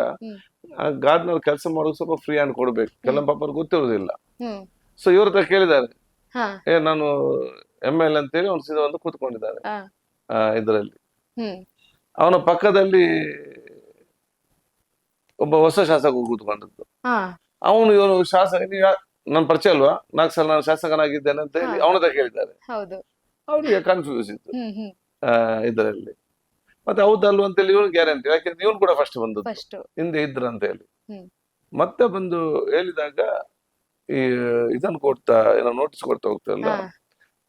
ಗಾರ್ಡ್ನವ್ರು ಕೆಲಸ ಮಾಡೋದು ಸ್ವಲ್ಪ ಫ್ರೀ ಹ್ಯಾಂಡ್ ಕೊಡ್ಬೇಕು. ಕೆಲವು ಪಾಪ ಅವ್ರಿಗೆ ಗೊತ್ತಿರೋದಿಲ್ಲ ಸೊ ಇವ್ರ ಹತ್ರ ಕೇಳಿದ್ದಾರೆ. ಏ ನಾನು ಎಂ ಎಲ್ ಅಂತೇಳಿ ಅವ್ನು ಸೀದಾ ಒಂದು ಕೂತ್ಕೊಂಡಿದ್ದಾರೆ. ಆ, ಇದರಲ್ಲಿ. ಅವನ ಪಕ್ಕದಲ್ಲಿ ಒಬ್ಬ ಹೊಸ ಶಾಸಕ ಕೂತ್ಕೊಂಡಿದ್ದು. ಅವನು ಇವನು ಶಾಸಕ ನನ್ನ ಪರಿಚಯ ಅಲ್ವಾ? ನಾಲ್ಕು ಸಲ ನಾನು ಶಾಸಕನಾಗಿದ್ದೇನೆ ಅಂತ ಹೇಳಿ ಹಾ. ಅವನ ಹತ್ರ ಕೇಳಿದ್ದಾರೆ ಹೌದು. ಅವನಿಗೆ ಕನ್ಫ್ಯೂಸ್ ಇತ್ತು. ಇದರಲ್ಲಿ. ಮತ್ತೆ ಹೌದಲ್ವ ಅಂತೇಳಿ ಇವನು ಗ್ಯಾರಂಟಿ ಯಾಕೆಂದ್ರೆ ಇವನು ಕೂಡ ಫಸ್ಟ್ ಬಂದದ್ದು. ಹಿಂದೆ ಇದ್ರ ಅಂತ ಹೇಳಿ. ಮತ್ತೆ ಬಂದು ಹೇಳಿದಾಗ ಈ ಇದನ್ನು ಕೊಡ್ತಾ ಏನೋ ನೋಟಿಸ್ ಕೊಡ್ತಾ ಹೋಗ್ತಲ್ಲ ಇಲ್ಲ.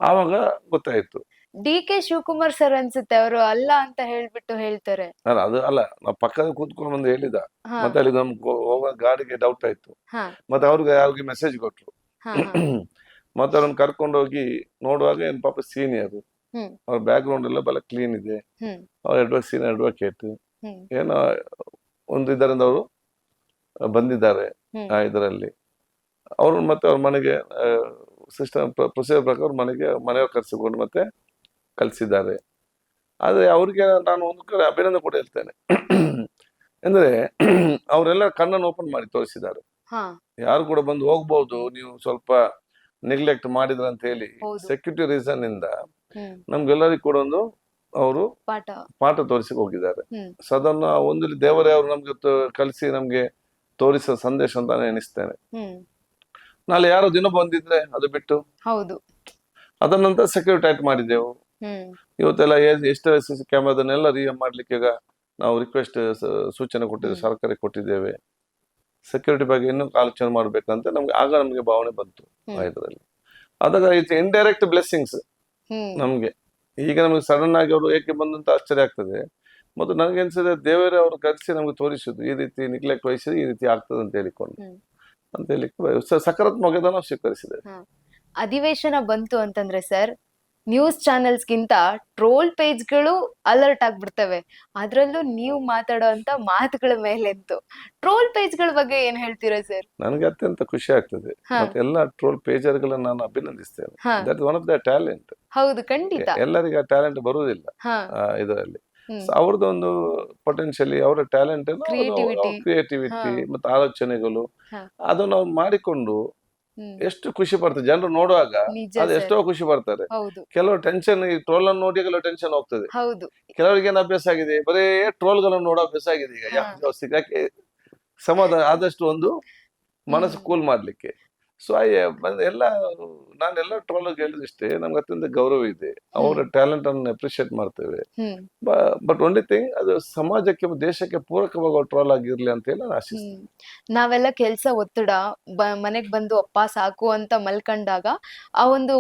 ಆವಾಗ ಗೊತ್ತಾಯ್ತು. ಡಿ ಕೆ ಶಿವಕುಮಾರ್ ಸರ್ ಅನ್ಸುತ್ತೆ ಅವರು ಅಲ್ಲ ಅಂತ ಹೇಳ್ಬಿಟ್ಟು ಹೇಳ್ತಾರೆ. ಅಲ್ಲ ಅದು ಅಲ್ಲ ನಾವು ಪಕ್ಕದ ಕೂತ್ಕೊಂಡು ಬಂದು ಹೇಳಿದ. ಹಾ. ಮತ್ತೆ ಅಲ್ಲಿ ನಮ್ಗೆ ಹೋಗೋ ಗಾಡಿಗೆ ಡೌಟ್ ಆಯ್ತು. ಹಾ. ಮತ್ತೆ ಅವ್ರಿಗೆ ಅವ್ರಿಗೆ ಮೆಸೇಜ್ ಕೊಟ್ರು. ಹಾ (clears throat) ಮತ್ತೆ ಅವ್ರನ್ನ ಕರ್ಕೊಂಡು ಹೋಗಿ ನೋಡುವಾಗ ಏನ್ ಪಾಪ ಸೀನಿಯರ್ ಹ್ಮ್. ಅವ್ರ ಬ್ಯಾಕ್ ಗ್ರೌಂಡ್ ಎಲ್ಲ ಬಹಳ ಕ್ಲೀನ್ ಇದೆ. ಹ್ಮ್. ಅವ್ರ ಅಡ್ವೊಕೇಟ್ ಸೀನಿಯರ್ ಅಡ್ವೊಕೇಟ್ ಹ್ಮ್. ಏನೋ ಒಂದು ಇದರಿಂದ ಅವರು ಬಂದಿದ್ದಾರೆ ಹ್ಮ್. ಆ ಇದರಲ್ಲಿ. ಅವ್ರನ್ನ ಮತ್ತೆ ಅವ್ರ ಮನೆಗೆ ಸಿಸ್ಟಮ್ ಪ್ರೊಸೀಜರ್ ಪ್ರಕಾರ ಅವ್ರ ಮನೆಗೆ ಮನೆಯವ್ರು ಕರೆಸಿಕೊಂಡು ಮತ್ತೆ ಕಲಿಸಿದ್ದಾರೆ. ಆದರೆ ಅವ್ರಿಗೆ ನಾನು ಒಂದು ಕಡೆ ಅಭಿನಂದನೆ ಕೂಡ ಹೇಳ್ತೇನೆ. ಅಂದ್ರೆ ಅವರೆಲ್ಲ ಕಣ್ಣನ್ನು ಓಪನ್ ಮಾಡಿ ತೋರಿಸಿದ್ದಾರೆ. ಯಾರು ಕೂಡ ಬಂದು ಹೋಗ್ಬೋದು ನೀವು ಸ್ವಲ್ಪ ನೆಗ್ಲೆಕ್ಟ್ ಮಾಡಿದ್ರ ಅಂತ ಹೇಳಿ ಸೆಕ್ಯೂರಿಟಿ ರೀಸನ್ ಇಂದ ನಮ್ಗೆಲ್ಲರಿಗೂ ಕೂಡ ಒಂದು ಅವರು ಪಾಠ. ಪಾಠ ತೋರಿಸಿ ಹೋಗಿದ್ದಾರೆ. ಸದನ್ನ ಒಂದು ದೇವರೇ ಅವರು ನಮ್ಗೆ ಕಲಿಸಿ ನಮ್ಗೆ ತೋರಿಸ ಸಂದೇಶ ಅಂತ ಎಣಿಸ್ತೇನೆ. ನಾಳೆ ಯಾರೋ ದಿನ ಬಂದಿದ್ರೆ ಅದು ಬಿಟ್ಟು. ಹೌದು. ಅದನ್ನಂತ ಸೆಕ್ಯೂರಿಟಿ ಆಕ್ಟ್ ಮಾಡಿದ್ದೆವು. ಇವತ್ತೆಲ್ಲ ಎಷ್ಟು ಕ್ಯಾಮ್ರಾದನ್ನೆಲ್ಲ ರಿಯಮ್ ಮಾಡ್ಲಿಕ್ಕೆ ಈಗ ನಾವು ರಿಕ್ವೆಸ್ಟ್ ಸೂಚನೆ ಕೊಟ್ಟಿದ್ದೇವೆ. ಸರ್ಕಾರಕ್ಕೆ ಕೊಟ್ಟಿದ್ದೇವೆ. ಸೆಕ್ಯೂರಿಟಿ ಬಗ್ಗೆ ಇನ್ನೂ ಆಲೋಚನೆ ಮಾಡ್ಬೇಕಂತ ನಮ್ಗೆ ಆಗ ನಮ್ಗೆ ಭಾವನೆ ಬಂತು ಇದರಲ್ಲಿ ಆ ಇದ್ರಲ್ಲಿ ಅದಾಗ ಇಟ್ಸ್ ಇಂಡೈರೆಕ್ಟ್ ಬ್ಲೆಸ್ಸಿಂಗ್ಸ್ ನಮ್ಗೆ. ಈಗ ನಮಗೆ ಸಡನ್ ಆಗಿ ಅವರು ಏಕೆ ಬಂದಂತ ಆಶ್ಚರ್ಯ ಆಗ್ತದೆ. ಮತ್ತು ನನಗೆ ಅನ್ಸಿದೆ ದೇವರೇ ಅವರು ಕರೆಸಿ ನಮ್ಗೆ ತೋರಿಸಿದ್ದು ಈ ರೀತಿ ನಿಗ್ಲೆಕ್ಟ್ ವಹಿಸಿದ್ರೆ ಈ ರೀತಿ ಆಗ್ತದೆ ಅಂತ ಹೇಳಿಕೊಂಡು. ಅಂತ ಹೇಳಿ ಸಕಾರಾತ್ಮಕ ನಾವು ಸ್ವೀಕರಿಸಿದೆ ಅಧಿವೇಶನ ಬಂತು ಅಂತಂದ್ರೆ ಸರ್ ನ್ಯೂಸ್ ಚಾನೆಲ್ಸ್ಗಿಂತ ಟ್ರೋಲ್ ಪೇಜ್ಗಳು ಅಲರ್ಟ್ ಆಗ್ಬಿಡ್ತವೆ. ಅದ್ರಲ್ಲೂ ನೀವು ಮಾತಾಡೋಂತ ಮಾತುಗಳ ಮೇಲೆಂತು. ಟ್ರೋಲ್ ಪೇಜ್ಗಳ ಬಗ್ಗೆ ಏನ್ ಹೇಳ್ತೀರಾ ಸರ್ ನನಗೆ ಅತ್ಯಂತ ಖುಷಿ ಆಗ್ತದೆ. ಮತ್ತೆ ಎಲ್ಲ ಟ್ರೋಲ್ ಪೇಜರ್ಗಳನ್ನ ನಾನು ಅಭಿನಂದಿಸ್ತೇನೆ. That one of the talent ಹೌದು ಖಂಡಿತ. ಎಲ್ಲರಿಗೆ ಆ ಟ್ಯಾಲೆಂಟ್ ಬರುವುದಿಲ್ಲ ಇದರಲ್ಲಿ. ಅವ್ರದ್ದೊಂದು ಪೊಟೆನ್ಶಿಯಲಿ ಅವರ ಟ್ಯಾಲೆಂಟ್. ಕ್ರಿಯೇಟಿವಿಟಿ. ಮತ್ತೆ ಆಲೋಚನೆಗಳು ಅದನ್ನ ನಾವು ಮಾಡಿಕೊಂಡು. ಎಷ್ಟು ಖುಷಿ ಪಡ್ತದೆ ಜನರು ನೋಡುವಾಗ ಅದು. ಎಷ್ಟೋ ಖುಷಿ ಪಡ್ತಾರೆ. ಕೆಲವರು ಕೆಲವು ಟೆನ್ಷನ್ ಈ ಟ್ರೋಲ್ ಅನ್ನು ನೋಡಿ ಕೆಲವು ಟೆನ್ಷನ್ ಹೋಗ್ತದೆ. ಕೆಲವರಿಗೆ ಏನು ಅಭ್ಯಾಸ ಆಗಿದೆ? ಬರೇ ಟ್ರೋಲ್ಗಳನ್ನು ನೋಡೋ ಅಭ್ಯಾಸ ಆಗಿದೆ ಈಗ. ಯಾಕೆ? ಸಮಾಧಾನ ಆದಷ್ಟು ಒಂದು ಮನಸ್ಸು ಕೂಲ್ ಮಾಡ್ಲಿಕ್ಕೆ. ಸೊ ಐ ಎಲ್ಲ ನಾನೆಲ್ಲ ಟ್ರೋಲ್ ಹೇಳಿದಷ್ಟೇ ನಮ್ಗೆ ಅತ್ಯಂತ ಗೌರವ ಇದೆ. ಅವರ ಟ್ಯಾಲೆಂಟ್ ಅನ್ನು ಅಪ್ರಿಶಿಯೇಟ್ ಮಾಡ್ತೇವೆ. ಬಟ್ ಓನ್ಲಿ ಥಿಂಗ್ ಅದು ಸಮಾಜಕ್ಕೆ ದೇಶಕ್ಕೆ ಪೂರಕವಾಗಿ ಟ್ರೋಲ್ ಆಗಿರ್ಲಿ ಅಂತ ಹೇಳಿ ನಾನು ಆಶಿಸ್ತೀನಿ ನಾವೆಲ್ಲ ಕೆಲಸ ಒತ್ತಡ ಬ ಮನೆಗ್ ಬಂದು ಅಪ್ಪ ಸಾಕು ಅಂತ ಮಲ್ಕೊಂಡಾಗ ಆ ಒಂದು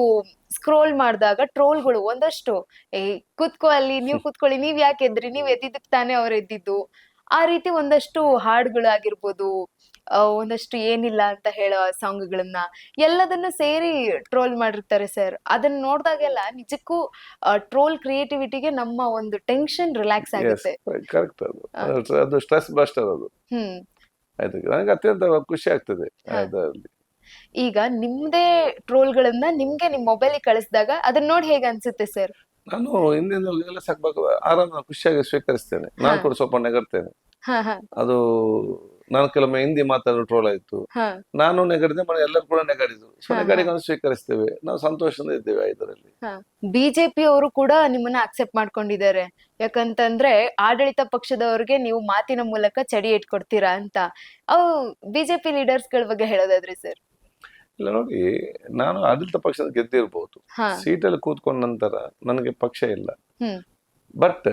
ಸ್ಕ್ರೋಲ್ ಮಾಡಿದಾಗ ಟ್ರೋಲ್ಗಳು ಒಂದಷ್ಟು ಏ ಕೂತ್ಕೋ ಅಲ್ಲಿ ನೀವ್ (laughs) ಕೂತ್ಕೊಳ್ಳಿ ನೀವ್ ಯಾಕೆ ಎದ್ರಿ? ನೀವ್ ಎದ್ದಿದ್ದಕ್ಕೆ ತಾನೇ ಅವ್ರು ಎದ್ದಿದ್ದು? ಆ ರೀತಿ ಒಂದಷ್ಟು ಹಾಡುಗಳಾಗಿರ್ಬೋದು ಒಂದಷ್ಟು ಏನಿಲ್ಲ ಅಂತ ಹೇಳೋ ಸಾಂಗ್ಗಳನ್ನ ಎಲ್ಲದನ್ನ ಸೇರಿ ಟ್ರೋಲ್ ಮಾಡಿರ್ತಾರೆ ಸರ್ ಅದನ್ನ ನೋಡಿದಾಗೆಲ್ಲ ನಿಜಕ್ಕೂ ಟ್ರೋಲ್ ಕ್ರಿಯೇಟಿವಿಟಿಗೆ ನಮ್ಮ ಒಂದು ಟೆನ್ಷನ್ ರಿಲ್ಯಾಕ್ಸ್ ಆಗುತ್ತೆ. ಕರೆಕ್ಟ್ ಅದು. ಅದು- ಅದು ಸ್ಟ್ರೆಸ್ ಬಸ್ಟರ್ ಅದು. ಹ್ಮ್. ಆಯ್ತು ನನಗೆ ಅತ್ಯಂತ ಖುಷಿ ಆಗ್ತದೆ. ಅದರಲ್ಲಿ. ಈಗ ನಿಮ್ದೇ ಟ್ರೋಲ್ಗಳನ್ನ ನಿಮ್ಗೆ ನಿಮ್ ಮೊಬೈಲ್ ಕಳಿಸಿದಾಗ ಅದನ್ನ ನೋಡಿ ಹೇಗೆ ಅನ್ಸುತ್ತೆ ಸರ್ ನಾನು ಹಿಂದಿನ ಎಲ್ಲ ಸಾಕ್ಬೇಕು ಆರಾಮ ಖುಷಿಯಾಗಿ ಸ್ವೀಕರಿಸ್ತೇನೆ. ನಾನು ಕೂಡ ಸ್ವಲ್ಪ ನೆಗರ್ತೇನೆ ಅದು ನಾನು ಕೆಲವೊಮ್ಮೆ ಹಿಂದಿ ಮಾತಾಡೋ ಟ್ರೋಲ್ ಆಯ್ತು. ನಾನು ನೆಗಡಿದೆ ಮನೆ ಎಲ್ಲರೂ ಕೂಡ ನೆಗಡಿದ್ರು. ಸೊ ನೆಗಡಿಗಳನ್ನು. ಸ್ವೀಕರಿಸ್ತೇವೆ ನಾವು ಸಂತೋಷದಿಂದ ಇದ್ದೇವೆ ಇದರಲ್ಲಿ. ಬಿಜೆಪಿ ಅವರು ಕೂಡ ನಿಮ್ಮನ್ನ ಅಕ್ಸೆಪ್ಟ್ ಮಾಡ್ಕೊಂಡಿದ್ದಾರೆ. ಯಾಕಂತಂದ್ರೆ ಆಡಳಿತ ಪಕ್ಷದವ್ರಿಗೆ ನೀವು ಮಾತಿನ ಮೂಲಕ ಚಡಿ ಇಟ್ಕೊಡ್ತೀರಾ ಅಂತ. ಅವು ಬಿಜೆಪಿ ಲೀಡರ್ಸ್ಗಳ ಬಗ್ಗೆ ಹೇಳೋದಾದ್ರೆ ಸರ್? ಇಲ್ಲ ನೋಡಿ ನಾನು ಆಡಳಿತ ಪಕ್ಷದ ಗೆದ್ದಿರ್ಬೋದು. ಸೀಟಲ್ಲಿ ಕೂತ್ಕೊಂಡ ನಂತರ ನನಗೆ ಪಕ್ಷ ಇಲ್ಲ. ಬಟ್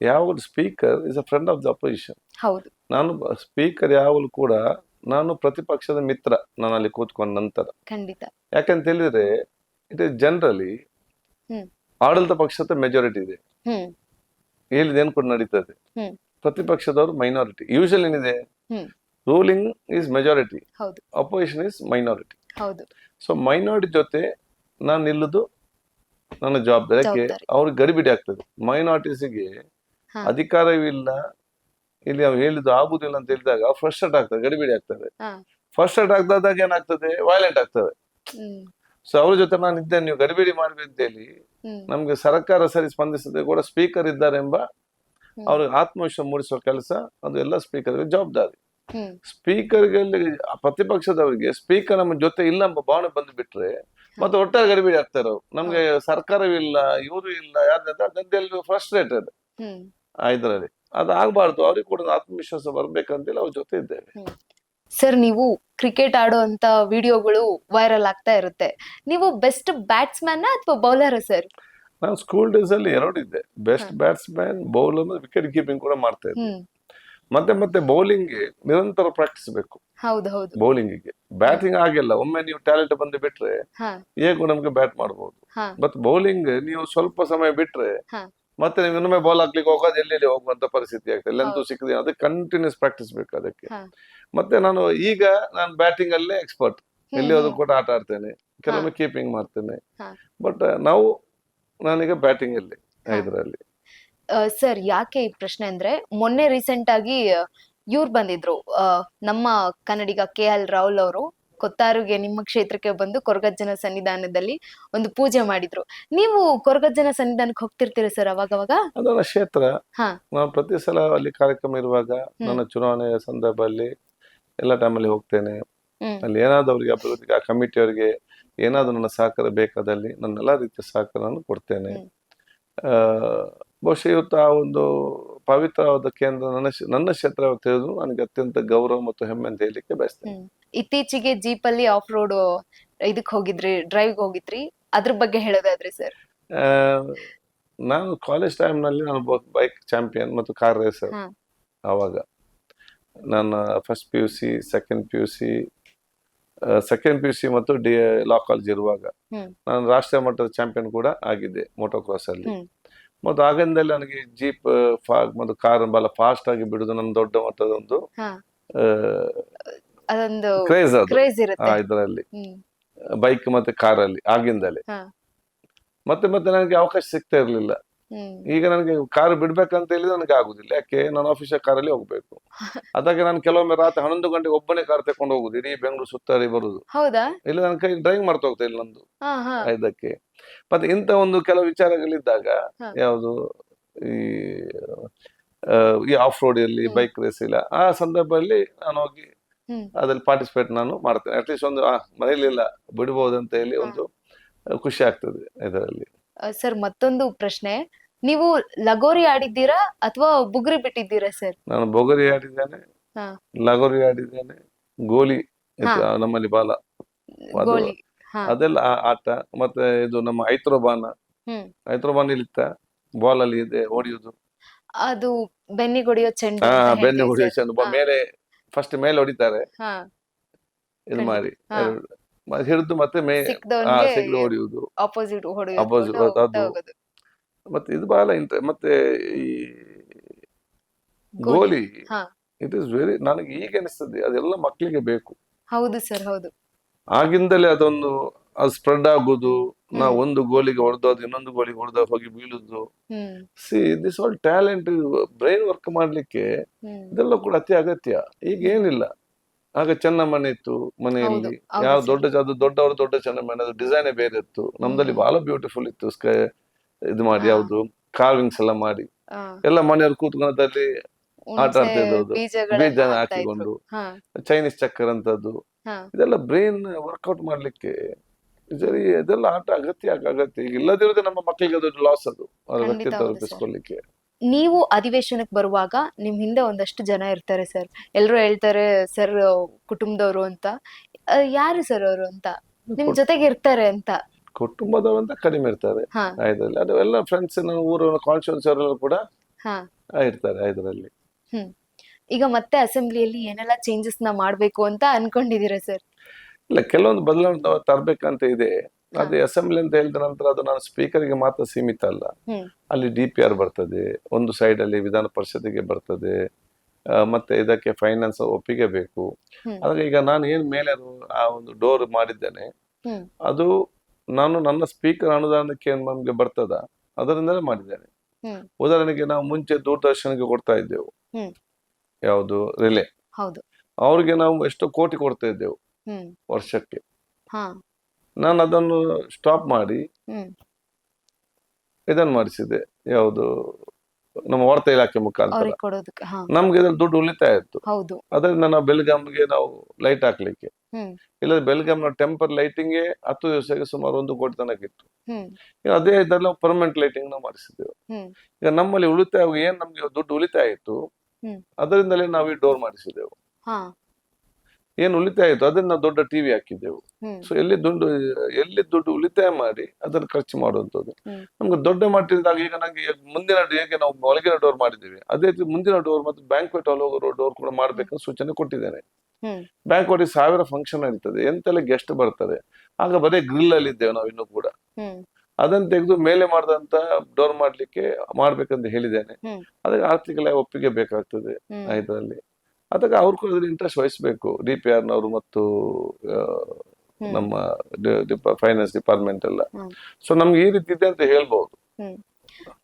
ಯಾವಾಗಲೂ speaker is a friend of the opposition ಹೌದು. ನಾನು ಸ್ಪೀಕರ್ ಯಾವಾಗಲೂ ಕೂಡ ನಾನು ಪ್ರತಿಪಕ್ಷದ ಮಿತ್ರ ನಾನು ಅಲ್ಲಿ ಕೂತ್ಕೊಂಡ ನಂತರ. ಖಂಡಿತ. ಯಾಕಂತ ಹೇಳಿದ್ರೆ ಇಟ್ ಇಸ್ ಜನರಲಿ. ಆಡಳಿತ ಪಕ್ಷದ ಮೆಜಾರಿಟಿ ಇದೆ. ಹೇಳಿದ ಹೇಳಿದೇನು ಕೂಡ ನಡೀತದೆ. ಪ್ರತಿಪಕ್ಷದವರು ಮೈನಾರಿಟಿ ಯೂಶಲ್ ಏನಿದೆ. Ruling is majority opposition is minority ಹೌದು. ಸೊ ಮೈನಾರಿಟಿ ಜೊತೆ ನಾನು ನಿಲ್ಲುದು ನನ್ನ ಜವಾಬ್ದಾರಿ. ಯಾಕೆ. ಅವ್ರಿಗೆ ಗಡಿಬಿಡಿ ಆಗ್ತದೆ. ಮೈನಾರಿಟೀಸ್ಗೆ. ಅಧಿಕಾರವಿಲ್ಲ. ಇಲ್ಲಿ ಅವ್ರು ಹೇಳಿದ್ದು ಆಗುದಿಲ್ಲ ಅಂತ ಹೇಳಿದಾಗ ಫ್ರಸ್ಟ್ರೇಟ್ ಆಗ್ತದೆ ಗಡಿಬಿಡಿ ಆಗ್ತದೆ. ಫಸ್ಟ್ ಫ್ರಸ್ಟ್ರೇಟ್ ಆಗದಾಗ ಏನಾಗ್ತದೆ? ವೈಲೆಂಟ್ ಆಗ್ತದೆ ಸೊ ಅವ್ರ ಜೊತೆ ನಾನು ಇದ್ದೇನೆ ನೀವು ಗಡಿಬಿಡಿ ಹೇಳಿ. ನಮ್ಗೆ ಸರ್ಕಾರ ಸರಿ ಸ್ಪಂದಿಸದೆ ಕೂಡ ಸ್ಪೀಕರ್ ಇದ್ದಾರೆ ಎಂಬ. ಅವ್ರಿಗೆ ಆತ್ಮವಿಶ್ವಾಸ ಮೂಡಿಸುವ ಕೆಲಸ ಅದು ಎಲ್ಲ ಸ್ಪೀಕರ್ಗೆ ಜವಾಬ್ದಾರಿ. ಸ್ಪೀಕರ್ ಸ್ಪೀಕರ್ಗೆ ಪ್ರತಿಪಕ್ಷದವರಿಗೆ ಸ್ಪೀಕರ್ ನಮ್ಮ ಜೊತೆ ಇಲ್ಲ ಎಂಬ ಭಾವನೆ ಬಂದು ಬಿಟ್ರೆ ಮತ್ತೆ ಒಟ್ಟಾರೆ ಗಡಿಬಿಡಿ ಆಗ್ತಾರೆ ಅವ್ರು. ನಮ್ಗೆ ಸರ್ಕಾರವಿಲ್ಲ ಇವರು ಇಲ್ಲ ಯಾರು ಫ್ರಸ್ಟ್ರೇಟೆಡ್ ಇದರಲ್ಲಿ. ಅದು ಆಗ್ಬಾರ್ದು ಅವ್ರಿಗೆ ಕೂಡ ಆತ್ಮವಿಶ್ವಾಸ ಬರ್ಬೇಕಂತೇಳಿ ಅವ್ರ ಜೊತೆ ಇದ್ದೇವೆ. ಸರ್ ನೀವು ಕ್ರಿಕೆಟ್ ಆಡೋ ಅಂತ ವಿಡಿಯೋಗಳು ವೈರಲ್ ಆಗ್ತಾ ಇರುತ್ತೆ. ನೀವು ಬೆಸ್ಟ್ ಬ್ಯಾಟ್ಸ್ಮನ್ ಅಥವಾ ಬೌಲರ್ ಸರ್? ನಾನು ಸ್ಕೂಲ್ ಡೇಸ್ ಅಲ್ಲಿ ಎರಡು ಇದ್ದೆ best batsman bowler wicket keeping ಕೂಡ ಮಾಡ್ತಾ ಇದ್ದೆ. ಮತ್ತೆ ಮತ್ತೆ ಬೌಲಿಂಗ್ ನಿರಂತರ ಪ್ರಾಕ್ಟೀಸ್ ಬೇಕು. ಹೌದು ಹೌದು. ಬೌಲಿಂಗಿಗೆ ಬ್ಯಾಟಿಂಗ್ ಆಗಿಲ್ಲ. ಒಮ್ಮೆ ನೀವು ಟ್ಯಾಲೆಂಟ್ ಬಂದು ಬಿಟ್ರೆ ಹೇಗೂ ನಮ್ಗೆ ಬ್ಯಾಟ್ ಮಾಡಬಹುದು ಮತ್ತೆ ಬಟ್ ಬೌಲಿಂಗ್ ನೀವು ಸ್ವಲ್ಪ ಸಮಯ ಬಿಟ್ರೆ. ಮತ್ತೆ ನೀವು ಇನ್ನೊಮ್ಮೆ ಬಾಲ್ ಹಾಕ್ಲಿಕ್ಕೆ ಹೋಗೋದು ಎಲ್ಲೆಲ್ಲಿ ಹೋಗುವಂತ ಪರಿಸ್ಥಿತಿ ಆಗ್ತದೆ. ಲೆಂತ್ ಸಿಕ್ಕಿದೆ ಅದಕ್ಕೆ ಕಂಟಿನ್ಯೂಸ್ ಪ್ರಾಕ್ಟೀಸ್ ಬೇಕು ಅದಕ್ಕೆ. ಮತ್ತೆ ನಾನು ಈಗ ನಾನು ಬ್ಯಾಟಿಂಗ್ ಅಲ್ಲೇ ಎಕ್ಸ್ಪರ್ಟ್ ಎಲ್ಲಿ ಹೋದ್ರು ಕೂಡ ಆಟ ಆಡ್ತೇನೆ. ಕೆಲವೊಮ್ಮೆ ಕೀಪಿಂಗ್ ಮಾಡ್ತೇನೆ. ಬಟ್ ನಾವು ನಾನೀಗ ಬ್ಯಾಟಿಂಗ್ ಅಲ್ಲಿ. ಇದರಲ್ಲಿ ಸರ್ ಯಾಕೆ ಈ ಪ್ರಶ್ನೆ ಅಂದ್ರೆ ಮೊನ್ನೆ ರೀಸೆಂಟ್ ಆಗಿ ಇವ್ರು ಬಂದಿದ್ರು. ನಮ್ಮ ಕನ್ನಡಿಗ ಕೆ ಎಲ್ ರಾಹುಲ್ ಅವರು. ಕೊತ್ತಾರುಗೆ ನಿಮ್ಮ ಕ್ಷೇತ್ರಕ್ಕೆ ಬಂದು ಕೊರಗಜ್ಜನ ಸನ್ನಿಧಾನದಲ್ಲಿ ಒಂದು ಪೂಜೆ ಮಾಡಿದ್ರು. ನೀವು ಕೊರಗಜ್ಜನ ಸನ್ನಿಧಾನಕ್ಕೆ ಹೋಗ್ತಿರ್ತೀರ ಸರ್ ಅವಾಗ ಅವಾಗ ಕ್ಷೇತ್ರ. ನಾನು ಪ್ರತಿ ಸಲ ಅಲ್ಲಿ ಕಾರ್ಯಕ್ರಮ ಇರುವಾಗ ನನ್ನ ಚುನಾವಣೆಯ ಸಂದರ್ಭದಲ್ಲಿ ಎಲ್ಲ ಟೈಮಲ್ಲಿ ಹೋಗ್ತೇನೆ. ಅಲ್ಲಿ ಏನಾದ್ರು ಅವರಿಗೆ ಅಭಿವೃದ್ಧಿ ಆ ಕಮಿಟಿಯವರಿಗೆ ಏನಾದ್ರು ನನ್ನ ಸಹಕಾರ ಬೇಕಾದಲ್ಲಿ ನನ್ನ ಎಲ್ಲ ರೀತಿಯ ಸಹಕಾರ ನಾನು ಕೊಡ್ತೇನೆ ಬಹುಶಃ ಇವತ್ತು ಆ ಒಂದು ಪವಿತ್ರವಾದ ಕೇಂದ್ರ ನನ್ನ ನನ್ನ ಕ್ಷೇತ್ರ ತಿಳಿದು ನನಗೆ ಅತ್ಯಂತ ಗೌರವ ಮತ್ತು ಹೆಮ್ಮೆ ಅಂತ ಹೇಳಲಿಕ್ಕೆ ಬಯಸ್ತೇನೆ. ಇತ್ತೀಚೆಗೆ ಜೀಪ್ ಅಲ್ಲಿ ಆಫ್ ರೋಡ್ ಇದಕ್ ಹೋಗಿದ್ರಿ ಡ್ರೈವ್ ಹೋಗಿದ್ರಿ? ಅದ್ರ ಬಗ್ಗೆ ಹೇಳೋದಾದ್ರೆ ಸರ್ ನಾನು ಕಾಲೇಜ್ ಟೈಮ್ನಲ್ಲಿ ನಾನು ಬೈಕ್ ಚಾಂಪಿಯನ್ ಮತ್ತು ಕಾರ್ ರೇಸರ್ ಅವಾಗ ಆವಾಗ. ನನ್ನ first P U C second P U C second P U C ಮತ್ತು ಡಿ ಲಾ ಕಾಲೇಜ್ ಇರುವಾಗ. ನಾನು ರಾಷ್ಟ್ರೀಯ ಮಟ್ಟದ ಚಾಂಪಿಯನ್ ಕೂಡ ಆಗಿದ್ದೆ ಮೋಟೋ ಕ್ರಾಸ್ ಅಲ್ಲಿ. ಮತ್ತು ಆಗಿಂದಲೇ ನನಗೆ ಜೀಪ್ ಮತ್ತು ಕಾರ್ ಬಹಳ ಫಾಸ್ಟ್ ಆಗಿ ಬಿಡುದು ನನ್ನ ದೊಡ್ಡ ಮಟ್ಟದ ಒಂದು ಅದೊಂದು ಕ್ರೇಜ್ ಅದು. ಕ್ರೇಜ್ ಇರುತ್ತೆ. ಇದರಲ್ಲಿ. ಹ್ಮ್. ಬೈಕ್ ಮತ್ತೆ ಕಾರಲ್ಲಿ ಆಗಿಂದಲೇ. ಹಾ. ಮತ್ತೆ ಮತ್ತೆ ನನಗೆ ಅವಕಾಶ ಸಿಗ್ತಾ ಇರ್ಲಿಲ್ಲ. ಹ್ಮ್. ಈಗ ನನಗೆ ಕಾರ್ ಬಿಡ್ಬೇಕಂತ ಹೇಳಿದ್ರೆ ನನಗೆ ಆಗುದಿಲ್ಲ. ಯಾಕೆ? ನಾನು ಆಫೀಸಿಯ ಕಾರಲ್ಲಿ ಹೋಗ್ಬೇಕು. ಅದಕ್ಕೆ ನಾನು ಕೆಲವೊಮ್ಮೆ ರಾತ್ರಿ ಹನ್ನೊಂದು ಗಂಟೆಗೆ ಒಬ್ಬನೇ ಕಾರ್ ತಕೊಂಡು ಹೋಗುದು. ಇಡೀ ಬೆಂಗಳೂರು ಸುತ್ತಾಡಿ ಬರುದು. ಹೌದಾ? ಇಲ್ಲ ನನ್ನ ಕೈ ಡ್ರೈವಿಂಗ್ ಮಾಡ್ತಾ ಹೋಗ್ತಾ ಇಲ್ಲ ನಂದು. ಹಾ ಹಾ. ಇದಕ್ಕೆ. ಮತ್ತೆ ಇಂತ ಒಂದು ಕೆಲವು ವಿಚಾರಗಳಿದ್ದಾಗ ಹಾ. ಯಾವುದು? ಈ ಆ, ಈ ಆಫ್ ರೋಡ್ ಅಲ್ಲಿ ಬೈಕ್ ರೇಸ್ ಇಲ್ಲ. ಆ ಸಂದರ್ಭದಲ್ಲಿ ನಾನು ಹೋಗಿ. ಅದ್ರಲ್ಲಿ ಪಾರ್ಟಿಸಿಪೇಟ್ ನಾನು ಮಾಡ್ತೇನೆ. ಅಟ್ಲೀಸ್ಟ್ ಒಂದು ಮನೆಯಲ್ಲಿಲ್ಲ ಬಿಡ್ಬೋದು ಅಂತ ಹೇಳಿ ಒಂದು ಖುಷಿ ಆಗ್ತದೆ ಇದರಲ್ಲಿ. ಸರ್ ಮತ್ತೊಂದು ಪ್ರಶ್ನೆ. ನೀವು ಲಗೋರಿ ಆಡಿದ್ದೀರಾ ಅಥವಾ ಬುಗುರಿ ಬಿಟ್ಟಿದ್ದೀರಾ ಸರ್? ನಾನು ಬೊಗರಿ ಆಡಿದ್ದೇನೆ. ಲಗೋರಿ ಆಡಿದ್ದೇನೆ ಗೋಲಿ ನಮ್ಮಲ್ಲಿ ಬಾಲ. ಅದು- ಗೋಲಿ ಹಾ. ಅದೆಲ್ಲ ಆ- ಆಟ ಮತ್ತೆ ಇದು ನಮ್ಮ ಐತ್ರೋಬಾನ ಐತ್ರೋಬಾನ್ ಇಲ್ಲಿತ್ತ ಬಾಲ್ ಅಲ್ಲಿ ಇದೆ ಓಡಿಯೋದು. ಅದು ಬೆನ್ನಿ ಹೊಡೆಯೋ ಚೆಂಡು ಬೆನ್ನಿ ಅಂತ ಬೆನ್ನು ಹೇಳ್ತೀವಿ ಹೊಡಿಯೋ sir. ಚೆಂಡು ಬ- ಹಾ. ಮೇಲೆ ಫಸ್ಟ್ ಮೇಲೆ ಹೊಡಿತಾರೆ. ಹಾ. ಇದು. ಮಾಡಿ. ಹಾ. ಮ- ಹಿಡಿದು ಮತ್ತೆ ಮೇ ಹಾ ಸಿಗ್ಲು ಹೊಡಿಯುವುದು. Opposite ಹೊಡ್ತಾ ಅದು- ಹೋಗೋದು. ಮತ್ತೆ ಇದು ಬಹಳ ಇಂಟ್ರೆ ಮತ್ತೆ ಈ ಗೋಲಿ. ಹಾ. ಇಟ್ ಇಸ್ ವೆರಿ ನನಗೆ ಈಗ ಅನಿಸ್ತದೆ ಅದೆಲ್ಲ ಮಕ್ಕಳಿಗೆ ಬೇಕು. ಹೌದು ಸರ್ ಹೌದು. ಆಗಿಂದಲೇ ಅದೊಂದು ಅದು ಸ್ಪ್ರೆಡ್ ಆಗುದು ನಾವು ಒಂದು ಗೋಲಿಗೆ ಹೊಡೆದೋದು ಇನ್ನೊಂದು ಗೋಲಿಗೆ ಹೊಡೆದ ಹೋಗಿ ಬೀಳುದು. See this all talent brain work ಮಾಡ್ಲಿಕ್ಕೆ ಇದೆಲ್ಲ ಕೂಡ ಅತಿ ಅಗತ್ಯ. ಈಗ ಏನಿಲ್ಲ. ಆಗ ಚೆನ್ನಮನೆ ಇತ್ತು ಮನೆಯಲ್ಲಿ. ಯಾವ ದೊಡ್ಡ ಅದು ದೊಡ್ಡವರು ದೊಡ್ಡ ಚೆನ್ನಮನೆ ಅದು ಡಿಸೈನೇ ಬೇರೆ ಇತ್ತು. ನಮ್ದಲ್ಲಿ. ಬಹಳ ಬ್ಯೂಟಿಫುಲ್ ಇತ್ತು. ಸ್ಕೈ ಇದು ಮಾಡಿ. ಯಾವ್ದು ಕಾರ್ವಿಂಗ್ಸ್ ಎಲ್ಲ ಮಾಡಿ. ಎಲ್ಲ ಮನೆಯವ್ರು ಕೂತ್ಕೊಂಡಲ್ಲಿ ಆಟ ಆಡ್ತಾ ಇದ್ದದ್ದು. ಬೀಜ ಹಾಕಿಕೊಂಡು. ಚೈನೀಸ್ ಚಕ್ಕರ್ ಅಂತದ್ದು ಇದೆಲ್ಲ ಬ್ರೈನ್ ವರ್ಕೌಟ್ ಮಾಡ್ಲಿಕ್ಕೆ ಸರಿ ಇದೆಲ್ಲ ಆಟ ಅಗತ್ಯ ಅಗತ್ಯ. ಈಗ ಇಲ್ಲದಿರೋದೇ ನಮ್ಮ ಮಕ್ಕಳಿಗೆ ಅದು ಲಾಸ್ ಅದು. ರೂಪಿಸ್ಕೊಳ್ಳಿಕ್ಕೆ ನೀವು ಅಧಿವೇಶನಕ್ಕೆ ಬರುವಾಗ ನಿಮ್ ಹಿಂದೆ ಒಂದಷ್ಟು ಜನ ಇರ್ತಾರೆ ಸರ್. ಎಲ್ರು ಹೇಳ್ತಾರೆ ಸರ್ ಕುಟುಂಬದವರು ಅಂತ. ಯಾರು ಸರ್ ಅವರು ಅಂತ? ನಿಮ್ ಜೊತೆಗೆ ಇರ್ತಾರೆ ಅಂತ. ಕುಟುಂಬದವರು ಅಂತ ಕಡಿಮೆ ಇರ್ತಾರೆ. ಐದರಲ್ಲಿ ಅದು ಎಲ್ಲ ಫ್ರೆಂಡ್ಸ್ ಊರ ಕಾನ್ಸ್ಟಿಟ್ಯೂನ್ಸಿ ಅವರೆಲ್ಲ ಕೂಡ ಇರ್ತಾರೆ ಐದರಲ್ಲಿ ಈಗ ಮತ್ತೆ ಅಸೆಂಬ್ಲಿಯಲ್ಲಿ ಏನೆಲ್ಲ ಚೇಂಜಸ್ನ ಮಾಡ್ಬೇಕು ಅಂತ ಅನ್ಕೊಂಡಿದೀರಾ ಸರ್? ಇಲ್ಲ ಕೆಲವೊಂದು ಬದಲಾವಣೆ ತರಬೇಕಂತ ಇದೆ. ಅದು ಅಸೆಂಬ್ಲಿ ಅಂತ ಹೇಳಿದ ನಂತರ ಅದು ನಾನು ಸ್ಪೀಕರ್ಗೆ ಮಾತ್ರ ಸೀಮಿತ ಅಲ್ಲ. ಅಲ್ಲಿ ಡಿ ಪಿ ಆರ್ ಬರ್ತದೆ ಒಂದು ಸೈಡ್ ಅಲ್ಲಿ ವಿಧಾನ ಪರಿಷತ್ತಿಗೆ ಬರ್ತದೆ ಮತ್ತೆ ಇದಕ್ಕೆ ಫೈನಾನ್ಸ್ ಒಪ್ಪಿಗೆ ಬೇಕು. ಆದ್ರೆ ಈಗ ನಾನು ಏನ್ ಮೇಲೆ ಅದು ಆ ಒಂದು ಡೋರ್ ಮಾಡಿದ್ದೇನೆ ಅದು ನಾನು ನನ್ನ ಸ್ಪೀಕರ್ ಅನುದಾನಕ್ಕೆ ನಮ್ಗೆ ಬರ್ತದ ಅದರಿಂದಲೇ ಮಾಡಿದ್ದೇನೆ. ಉದಾಹರಣೆಗೆ ನಾವು ಮುಂಚೆ ದೂರದರ್ಶನಕ್ಕೆ ಕೊಡ್ತಾ ಇದ್ದೆವು. ಯಾವುದು ರಿಲೇ ಅವ್ರಿಗೆ ನಾವು ಎಷ್ಟು ಕೋಟಿ ಕೊಡ್ತಾ ಇದ್ದೆವು. ವರ್ಷಕ್ಕೆ. ನಾನು ಅದನ್ನು ಸ್ಟಾಪ್ ಮಾಡಿ ಇದನ್ನು ಮಾಡಿಸಿದೆ. ಯಾವುದು ನಮ್ಮ ವಾರ್ತಾ ಇಲಾಖೆ ಮುಖಾಂತರ. ನಮ್ಗೆ ಇದ್ರಲ್ಲಿ ದುಡ್ಡು ಉಳಿತಾಯ ಇತ್ತು. ಅದರಿಂದ ನಾವು ಬೆಲ್ಗಾಮ್ಗೆ ನಾವು ಲೈಟ್ ಹಾಕ್ಲಿಕ್ಕೆ. ಇಲ್ಲ ಇಲ್ಲ ನಾವು ಟೆಂಪರ್ ಲೈಟಿಂಗ್ ಹತ್ತು ದಿವಸಕ್ಕೆ ಸುಮಾರು ಒಂದು ಕೋಟಿ ತನಕ ಇತ್ತು. ಅದೇ ಇದ್ರಲ್ಲಿ ನಾವು ಪರ್ಮನೆಂಟ್ ಲೈಟಿಂಗ್ ನಾವು ಮಾಡಿಸಿದ್ದೆವು. ಈಗ ನಮ್ಮಲ್ಲಿ ಉಳಿತಾಯ ಏನ್ ನಮ್ಗೆ ದುಡ್ಡು ಉಳಿತಾಯ ಇತ್ತು ಅದರಿಂದಲೇ ನಾವು ಈ ಡೋರ್ ಮಾಡಿಸಿದೆವು ಏನು ಉಳಿತಾಯ ಆಯ್ತು? ಅದನ್ನ ನಾವು ದೊಡ್ಡ ಟಿವಿ ಹಾಕಿದ್ದೆವು. ಸೊ ಎಲ್ಲಿ ದುಡ್ಡು ಎಲ್ಲಿ ದುಡ್ಡು ಉಳಿತಾಯ ಮಾಡಿ ಅದನ್ನು ಖರ್ಚು ಮಾಡುವಂಥದ್ದು. ನಮ್ಗೆ ದೊಡ್ಡ ಮಟ್ಟದಾಗ ಈಗ ನಂಗೆ ಈಗ ಮುಂದಿನ ಹೇಗೆ ನಾವು ಒಳಗಿನ ಡೋರ್ ಮಾಡಿದ್ದೀವಿ. ಅದೇ ರೀತಿ ಮುಂದಿನ ಡೋರ್ ಮತ್ತು ಬ್ಯಾಂಕ್ವೆಟ್ ಹಾಲ್ ಹೋಗೋ ಡೋರ್ ಕೂಡ ಮಾಡ್ಬೇಕಂತ ಸೂಚನೆ ಕೊಟ್ಟಿದ್ದೇನೆ. ಬ್ಯಾಂಕ್ ಬ್ಯಾಂಕ್ವೆಟ್ ಸಾವಿರ ಫಂಕ್ಷನ್ ಇರ್ತದೆ ಎಂತೆಲ್ಲ ಗೆಸ್ಟ್ ಬರ್ತಾರೆ. ಆಗ ಬರೀ ಗ್ರಿಲ್ ಅಲ್ಲಿ ಇದ್ದೇವೆ ನಾವು ಇನ್ನೂ ಕೂಡ. ಅದನ್ನ ತೆಗೆದು ಮೇಲೆ ಮಾಡಿದಂತ ಡೋರ್ ಮಾಡ್ಲಿಕ್ಕೆ ಮಾಡ್ಬೇಕಂತ ಹೇಳಿದ್ದೇನೆ. ಅದಕ್ಕೆ ಆರ್ಥಿಕ ಒಪ್ಪಿಗೆ ಬೇಕಾಗ್ತದೆ ಇದರಲ್ಲಿ. ಅದಕ್ಕೆ ಅವ್ರು ಕೂಡ ಅದ್ರ ಇಂಟ್ರೆಸ್ಟ್ ವಹಿಸ್ಬೇಕು ಡಿ ಪಿ ಆರ್ನವರು ಮತ್ತು. ನಮ್ಮ ಫೈನಾನ್ಸ್ ಡಿಪಾರ್ಟ್ಮೆಂಟ್ ಎಲ್ಲ. ಸೊ ನಮ್ಗೆ ಈ ರೀತಿ ಇದೆ ಅಂತ ಹೇಳ್ಬಹುದು.